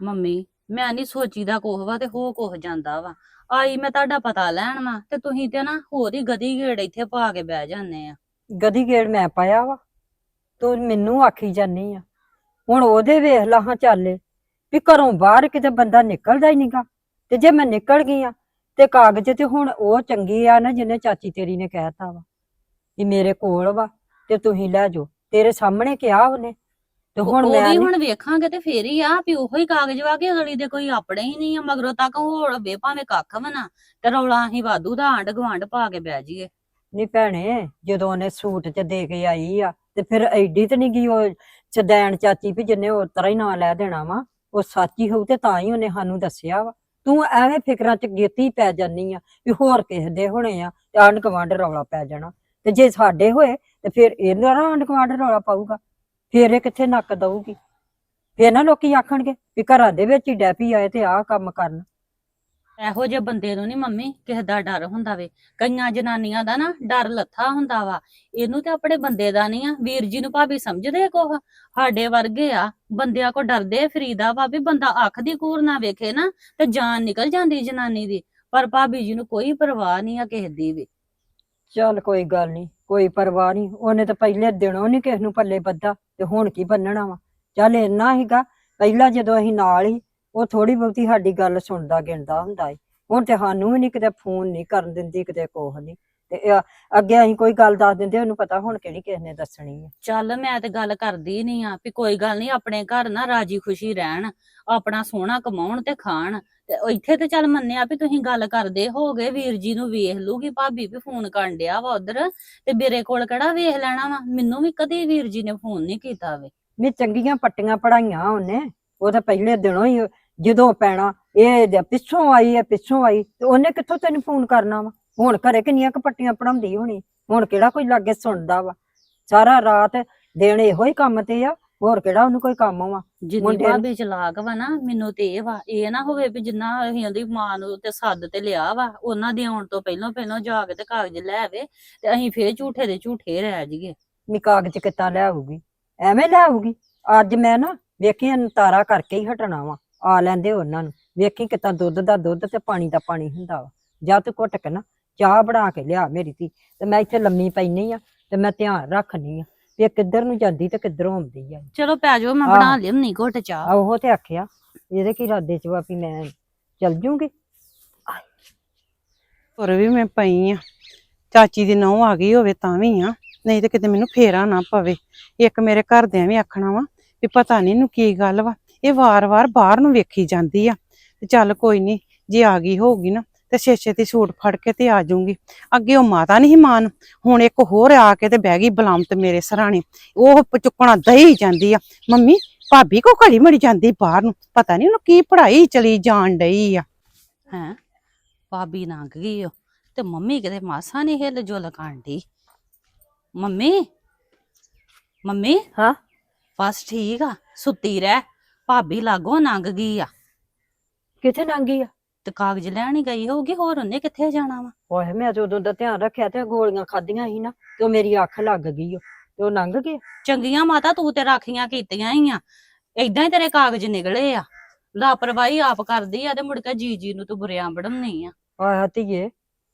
Mummy, ਮੈਂ ਨਹੀਂ ਸੋਚੀਦਾ ਕੋਹ ਵਾ ਤੇ ਹੋ ਕੋਹ ਜਾਂਦਾ ਵਾ। ਆਈ ਮੈਂ ਤੁਹਾਡਾ ਪਤਾ ਲੈਣ ਵਾ ਤੇ ਤੁਸੀਂ ਤੇ ਨਾ ਹੋਰ ਹੀ ਗਦੀ ਗੇੜ ਇੱਥੇ ਪਾ ਕੇ ਬਹਿ ਜਾਂਦੇ ਆ। ਗਦੀ ਗੇੜ ਮੈਂ ਪਾਇਆ ਵਾ, ਤੂੰ ਮੈਨੂੰ ਆਖੀ ਜਾਨੀ ਆ। ਹੁਣ ਉਹਦੇ ਵੇਖ ਲਾ ਹਾਂ ਚੱਲੇ ਵੀ ਘਰੋਂ ਬਾਹਰ ਕਿਤੇ ਬੰਦਾ ਨਿਕਲਦਾ ਹੀ ਨਹੀਂਗਾ ਤੇ ਜੇ ਮੈਂ ਨਿਕਲ ਗਈ ਆ ਤੇ ਕਾਗਜ਼ ਤੇ ਹੁਣ ਉਹ ਚੰਗੀ ਆ ਨਾ ਜਿਹਨੇ ਚਾਚੀ ਤੇਰੀ ਨੇ ਕਹਿਤਾ ਵਾ, ਵੀ ਮੇਰੇ ਕੋਲ ਵਾ ਤੇ ਤੁਸੀਂ ਲੈ ਜਾਓ। ਤੇਰੇ ਸਾਹਮਣੇ ਕਿਹਾ ਉਹਨੇ ਤੇ ਹੁਣ ਉਹ ਮੈਂ ਵੀ ਹੁਣ ਵੇਖਾਂਗੇ ਤੇ ਫੇਰ ਹੀ ਆ ਵੀ ਉਹੋ ਹੀ ਕਾਗਜ਼ ਵਾ ਕੇ ਅਗਲੀ ਦੇ ਕੋਈ ਆਪਣੇ ਹੀ ਨਹੀਂ ਆ ਮਗਰੋਂ ਤੱਕ ਹੋੜ ਵੇ ਭਾਵੇਂ ਕੱਖ ਵਾ ਨਾ ਤੇ ਰੌਲਾ ਅਸੀਂ ਵਾਧੂ ਦਾ ਆਂਡ ਗਵਾਂਡ ਪਾ ਕੇ ਬਹਿ ਜਾਈਏ। ਨੀ ਭੈਣੇ ਜਦੋਂ ਉਹਨੇ ਸੂਟ ਚ ਦੇ ਕੇ ਆਈ ਆ ਤੇ ਫਿਰ ਐਡੀ ਤੇ ਨਹੀਂ ਗਈ ਉਹ ਚਦੈਣ ਚਾਚੀ ਵੀ ਜਿੰਨੇ ਉਸ ਤਰ੍ਹਾਂ ਹੀ ਨਾਂ ਲੈ ਦੇਣਾ ਵਾ ਉਹ ਸੱਚੀ ਹੋਊ ਤੇ ਤਾਂ ਹੀ ਉਹਨੇ ਸਾਨੂੰ ਦੱਸਿਆ ਵਾ। ਤੂੰ ਐਵੇਂ ਫਿਕਰਾਂ ਚ ਗੇਤੀ ਪੈ ਜਾਨੀ ਆ ਵੀ ਹੋਰ ਕਿਸੇ ਦੇ ਹੋਣੇ ਆ ਤੇ ਆਂਢ ਗੁਆਂਢ ਰੌਲਾ ਪੈ ਜਾਣਾ। ਤੇ ਜੇ ਸਾਡੇ ਹੋਏ ਤੇ ਫਿਰ ਇਹਨਾਂ ਦਾ ਆਂਢ ਗੁਆਂਢ ਰੌਲਾ ਪਾਊਗਾ। ਫਿਰ ਇਹ ਕਿੱਥੇ ਨੱਕ ਦਊਗੀ? ਫਿਰ ਨਾ ਲੋਕੀ ਆਖਣਗੇ ਵੀ ਘਰਾਂ ਦੇ ਵਿੱਚ ਹੀ ਡੈਪੀ ਆਏ ਤੇ ਆਹ ਕੰਮ ਕਰਨ। ਇਹੋ ਜਿਹੇ ਬੰਦੇ ਨੂੰ ਨਹੀਂ ਮੰਮੀ ਕਿਸੇ ਦਾ ਡਰ ਹੁੰਦਾ ਵੇ। ਕਈਆਂ ਜਨਾਨੀਆਂ ਦਾ ਨਾ ਡਰ ਲੱਥਾ ਹੁੰਦਾ ਵਾ। ਇਹਨੂੰ ਤੇ ਆਪਣੇ ਬੰਦੇ ਦਾ ਨਹੀਂ ਆ। ਵੀਰ ਜੀ ਨੂੰ ਭਾਬੀ ਸਮਝਦੇ ਕੋਹ ਸਾਡੇ ਵਰਗੇ ਆ। ਬੰਦਿਆਂ ਕੋ ਡਰਦੇ ਫਰੀਦਾ ਵਾ ਵੀ ਬੰਦਾ ਅੱਖ ਦੀ ਕੂਰ ਨਾ ਵੇਖੇ ਨਾ ਤੇ ਜਾਨ ਨਿਕਲ ਜਾਂਦੀ ਜਨਾਨੀ ਦੀ। ਪਰ ਭਾਬੀ ਜੀ ਨੂੰ ਕੋਈ ਪਰਵਾਹ ਨਹੀਂ ਆ ਕਿਸੇ ਦੀ ਵੀ। ਚੱਲ ਕੋਈ ਗੱਲ ਨਹੀਂ ਕੋਈ ਪਰਵਾਹ ਨਹੀਂ, ਉਹਨੇ ਤਾਂ ਪਹਿਲੇ ਦਿਨੋਂ ਨਹੀਂ ਕਿਸ ਨੂੰ ਪੱਲੇ ਬੱਧਾ ਤੇ ਹੁਣ ਕੀ ਬੰਨਣਾ ਵਾ? ਚੱਲ ਇੰਨਾ ਹੀਗਾ ਪਹਿਲਾਂ ਜਦੋਂ ਅਸੀਂ ਨਾਲ ਹੀ, ਉਹ ਥੋੜੀ ਬਹੁਤੀ ਸਾਡੀ ਗੱਲ ਸੁਣਦਾ ਗਿਣਦਾ ਹੁੰਦਾ ਏ ਹੁਣ ਤੇ ਸਾਨੂੰ ਵੀ ਨਹੀਂ ਕਿਤੇ ਫੋਨ ਨਹੀਂ ਕਰਨ ਦਿੰਦੀ, ਕਿਤੇ ਕੋਹ ਨਹੀਂ ਤੇ ਅੱਗੇ ਅਸੀਂ ਕੋਈ ਗੱਲ ਦੱਸ ਦਿੰਦੇ ਉਹਨੂੰ ਪਤਾ ਹੁਣ ਕਿਹੜੀ ਕਿਸ ਨੇ ਦੱਸਣੀ ਹੈ ਚੱਲ ਮੈਂ ਤੇ ਗੱਲ ਕਰਦੀ ਨਹੀਂ ਆ ਵੀ ਕੋਈ ਗੱਲ ਨਹੀਂ ਆਪਣੇ ਘਰ ਨਾ ਰਾਜੀ ਖੁਸ਼ੀ ਰਹਿਣ ਆਪਣਾ ਸੋਹਣਾ ਕਮਾਉਣ ਤੇ ਖਾਣ। ਤੇ ਇੱਥੇ ਤੇ ਚੱਲ ਮੰਨਿਆ ਵੀ ਤੁਸੀਂ ਗੱਲ ਕਰਦੇ ਹੋਗੇ ਵੀਰ ਜੀ ਨੂੰ ਵੇਖ ਲੂਗੀ ਭਾਬੀ ਵੀ ਫੋਨ ਕਰਨ ਡਿਆ ਵਾ ਉਧਰ ਤੇ ਮੇਰੇ ਕੋਲ ਕਿਹੜਾ ਵੇਖ ਲੈਣਾ ਵਾ? ਮੈਨੂੰ ਵੀ ਕਦੀ ਵੀਰ ਜੀ ਨੇ ਫੋਨ ਨਹੀਂ ਕੀਤਾ ਵੇ। ਨਹੀਂ ਚੰਗੀਆਂ ਪੱਟੀਆਂ ਪੜਾਈਆਂ ਉਹਨੇ ਉਹ ਤਾਂ ਪਹਿਲੇ ਦਿਨੋਂ ਹੀ ਜਦੋਂ ਪੈਣਾ ਇਹ ਪਿੱਛੋਂ ਆਈ ਹੈ ਪਿੱਛੋਂ ਆਈ ਤੇ ਉਹਨੇ ਕਿੱਥੋਂ ਤੈਨੂੰ ਫੋਨ ਕਰਨਾ ਵਾ? ਹੁਣ ਘਰੇ ਕਿੰਨੀਆਂ ਕੁ ਪੱਟੀਆਂ ਪੜਾਉਂਦੀ ਹੋਣੀ ਹੁਣ ਕਿਹੜਾ ਕੋਈ ਲਾਗੇ ਸੁਣਦਾ ਵਾ? ਸਾਰਾ ਰਾਤ ਦਿਨ ਇਹੋ ਹੀ ਕੰਮ ਤੇ ਆ ਹੋਰ ਕਿਹੜਾ ਉਹਨੂੰ ਕੋਈ ਕੰਮ ਵਾ? ਜਿੰਨੀ ਭਾਬੀ ਚਲਾਕ ਵਾ ਨਾ ਮੈਨੂੰ ਤੇ ਇਹ ਵਾ ਇਹ ਨਾ ਹੋਵੇ ਵੀ ਜਿੰਨਾ ਅਸੀਂ ਉਹਦੀ ਮਾਂ ਨੂੰ ਤੇ ਸੱਦ ਤੇ ਲਿਆ ਵਾ ਉਹਨਾਂ ਦੇ ਆਉਣ ਤੋਂ ਪਹਿਲਾਂ ਪਹਿਲਾਂ ਜਾ ਕੇ ਤੇ ਕਾਗਜ਼ ਲੈ ਆਵੇ ਤੇ ਅਸੀਂ ਫੇਰ ਝੂਠੇ ਦੇ ਝੂਠੇ ਰਹਿ ਜਾਈਏ। ਨੀ ਕਾਗਜ਼ ਕਿੱਦਾਂ ਲੈ ਆਊਗੀ? ਐਵੇਂ ਲੈ ਆਊਗੀ? ਅੱਜ ਮੈਂ ਨਾ ਵੇਖੀ ਤਾਰਾ ਕਰਕੇ ਹੀ ਹਟਣਾ ਵਾ ਆ ਲੈਂਦੇ ਉਹਨਾਂ ਨੂੰ। ਵੇਖੀ ਕਿੱਦਾਂ ਦੁੱਧ ਦਾ ਦੁੱਧ ਤੇ ਪਾਣੀ ਦਾ ਪਾਣੀ ਹੁੰਦਾ ਵਾ। ਜਾ ਤੂੰ ਘੁੱਟ ਕੇ ਨਾ ਚਾਹ ਬਣਾ ਕੇ ਲਿਆ ਮੇਰੀ ਧੀ ਤੇ ਮੈਂ ਇੱਥੇ ਲੰਮੀ ਪੈਣੀ ਆ ਤੇ ਮੈਂ ਧਿਆਨ ਰੱਖਣੀ ਆ ਵੀ ਇਹ ਕਿੱਧਰ ਨੂੰ ਜਾਂਦੀ ਤੇ ਕਿੱਧਰੋਂ ਆਉਂਦੀ ਆ। ਚਲੋ ਪੈ ਜਾਓ ਮੈਂ ਆਹੋ। ਬਣਾ ਲਿਆਉਣੀ ਘੁੱਟ ਚਾਹ। ਆ ਉਹ ਤੇ ਆਖਿਆ ਇਹਦੇ ਕੀ ਇਰਾਦੇ ਚ ਵਾ ਵੀ ਮੈਂ ਚੱਲ ਜੂੰਗੀ? ਹੋਰ ਵੀ ਮੈਂ ਪਈ ਆ ਚਾਚੀ ਦੀ ਨਹੁੰ ਆ ਗਈ ਹੋਵੇ ਤਾਂ ਵੀ ਆ ਨਹੀਂ ਤੇ ਕਿਤੇ ਮੈਨੂੰ ਫੇਰਾ ਨਾ ਪਵੇ। ਇੱਕ ਮੇਰੇ ਘਰਦਿਆਂ ਵੀ ਆਖਣਾ ਵਾ ਵੀ ਪਤਾ ਨਹੀਂ ਇਹਨੂੰ ਕੀ ਗੱਲ ਵਾ ਇਹ ਵਾਰ-ਵਾਰ ਬਾਹਰ ਨੂੰ ਵੇਖੀ ਜਾਂਦੀ ਆ। ਤੇ ਚੱਲ ਕੋਈ ਨਹੀਂ ਜੇ ਆ ਗਈ ਹੋਊਗੀ ਨਾ ਤੇ ਛੇ ਤੇ ਸੂਟ ਫੜ ਕੇ ਤੇ ਆ ਜਾਊਂਗੀ। ਅੱਗੇ ਉਹ ਮਾਤਾ ਨਹੀਂ ਮਾਨ ਹੁਣ ਇੱਕ ਹੋਰ ਆ ਕੇ ਤੇ ਬਹਿ ਗਈ ਬਲਾਮਤ ਮੇਰੇ ਸਰਾਣੇ। ਉਹ ਚੁੱਕਣਾ ਦਈ ਜਾਂਦੀ ਆ। ਮੰਮੀ ਭਾਬੀ ਕੋ ਘੜੀ ਮੜੀ ਜਾਂਦੀ ਬਾਹਰ ਨੂੰ? ਪਤਾ ਨਹੀਂ ਉਹਨੂੰ ਕੀ ਪੜ੍ਹਾਈ ਚਲੀ ਜਾਣ ਡਈ ਆ। ਹੈਂ? ਭਾਬੀ ਲੰਘ ਗਈ ਓ। ਤੇ ਮੰਮੀ ਕਿਤੇ ਮਾਸਾ ਨਹੀਂ ਹਿੱਲ ਜੁਲ ਕਾਂਡੀ ਮੰਮੀ? ਮੰਮੀ? ਹਾਂ? ਬਸ ਠੀਕ ਆ ਸੁੱਤੀ ਰਹਿ। ਭਾਬੀ ਲਾਗੋ ਲੰਘ ਗਈ ਆ। ਕਿੱਥੇ ਲੰਗੀ ਆ? ਤੇ ਕਾਗਜ਼ ਲੈਣ ਹੀ ਗਈ ਹੋਊਗੀ ਹੋਰ ਉਹਨੇ ਕਿੱਥੇ ਜਾਣਾ ਵਾ? ਓਏ ਮੈਂ ਤੇ ਉਦੋਂ ਦਾ ਧਿਆਨ ਰੱਖਿਆ ਤੇ ਗੋਲੀਆਂ ਖਾਧੀਆਂ ਸੀ ਨਾ ਤੇ ਉਹ ਮੇਰੀ ਅੱਖ ਲੱਗ ਗਈ ਓ ਤੇ ਉਹ ਲੰਘ ਗਏ ਚੰਗੀਆਂ ਮਾਤਾ ਤੂੰ ਤੇ ਰਾਖੀਆਂ ਕੀਤੀਆਂ ਹੀ ਆ। ਏਦਾਂ ਹੀ ਤੇਰੇ ਕਾਗਜ਼ ਨਿਕਲੇ ਆ। ਲਾਪਰਵਾਹੀ ਆਪ ਕਰਦੀ ਆ ਤੇ ਮੁੜ ਕੇ ਜੀ ਜੀ ਨੂੰ ਤੂੰ ਬੁਰਿਆਂ ਬੜਮਨੀ ਆ। ਆਹ ਧੀਏ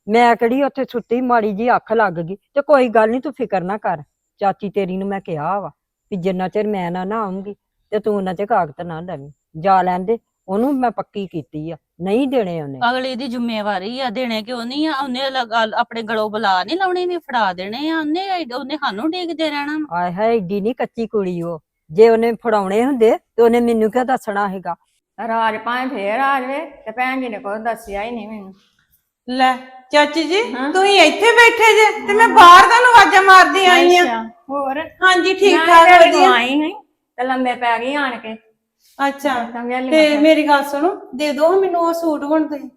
ਮੈਂ ਕਿਹੜੀ ਉੱਥੇ ਸੁੱਤੀ ਮਾੜੀ ਜੀ ਅੱਖ ਲੱਗ ਗਈ। ਤੇ ਕੋਈ ਗੱਲ ਨਹੀਂ ਤੂੰ ਫਿਕਰ ਨਾ ਕਰ। ਚਾਚੀ ਤੇਰੀ ਨੂੰ ਮੈਂ ਕਿਹਾ ਵਾ ਵੀ ਜਿੰਨਾ ਚਿਰ ਮੈਂ ਨਾ ਨਾ ਆਉਂਗੀ ਤੇ ਤੂੰ ਉਹਨਾਂ ਚ ਕਾਗਜ਼ ਨਾ ਦੇਵੀਂ ਜਾ ਲੈਂਦੇ ਉਹਨੂੰ ਮੈਂ ਪੱਕੀ ਕੀਤੀ ਆ। ਨਹੀਂ ਦੇਣੇ ਉਹਨੇ। ਅਗਲੇ ਦੀ ਜ਼ਿੰਮੇਵਾਰੀ ਆ ਦੇਣੇ ਕਿਉਂ ਨਹੀਂ ਆ? ਉਹਨੇ ਲਗਾ- ਆਪਣੇ ਗਲੋਂ ਬੁਲਾ ਨਹੀਂ ਲਾਉਣੇ ਵੀ ਫੜਾ ਦੇਣੇ ਆ। ਉਹਨੇ ਉਹਨੇ ਸਾਨੂੰ ਡੀਕਦੇ ਰਹਿਣਾ। ਵਾ। ਆਏ ਹੈ ਏਡੀ ਨਹੀਂ ਕੱਚੀ ਕੁੜੀ ਉਹ। ਜੇ ਉਹਨੇ ਫੜਾਉਣੇ ਹੁੰਦੇ ਤੇ ਉਹਨੇ ਮੈਨੂੰ ਕਿਹਾ ਦੱਸਣਾ ਹੈਗਾ? ਰਾਜ ਭਾਵੇਂ ਫੇਰ ਆ ਜਾਵੇ ਤੇ ਭੈਣ ਜੀ ਨੇ ਕੋਈ ਦੱਸਿਆ ਹੀ ਨਹੀਂ ਮੈਨੂੰ। ਲੈ ਚਾਚੀ ਜੀ ਹਾਂ? ਤੁਸੀਂ ਇੱਥੇ ਬੈਠੇ ਜੇ ਤੇ ਮੈਂ ਬਾਹਰ ਤੁਹਾਨੂੰ ਆਵਾਜ਼ਾਂ ਮਾਰਦੀ ਆਈ ਆ। ਅੱਛਾ, ਹੋਰ? ਹਾਂਜੀ ਠੀਕ ਠਾਕ ਵਧੀਆ ਆਈ ਨਹੀਂ ਤੇ ਲੰਮੇ ਪੈ ਗਈ ਆਣ ਕੇ। ਅੱਛਾ ਤਾਂ ਮੇਰੀ ਗੱਲ ਸੁਣੋ ਦੇ ਦਿਓ ਮੈਨੂੰ ਉਹ ਸੂਟ ਹੁਣ ਤੁਸੀਂ।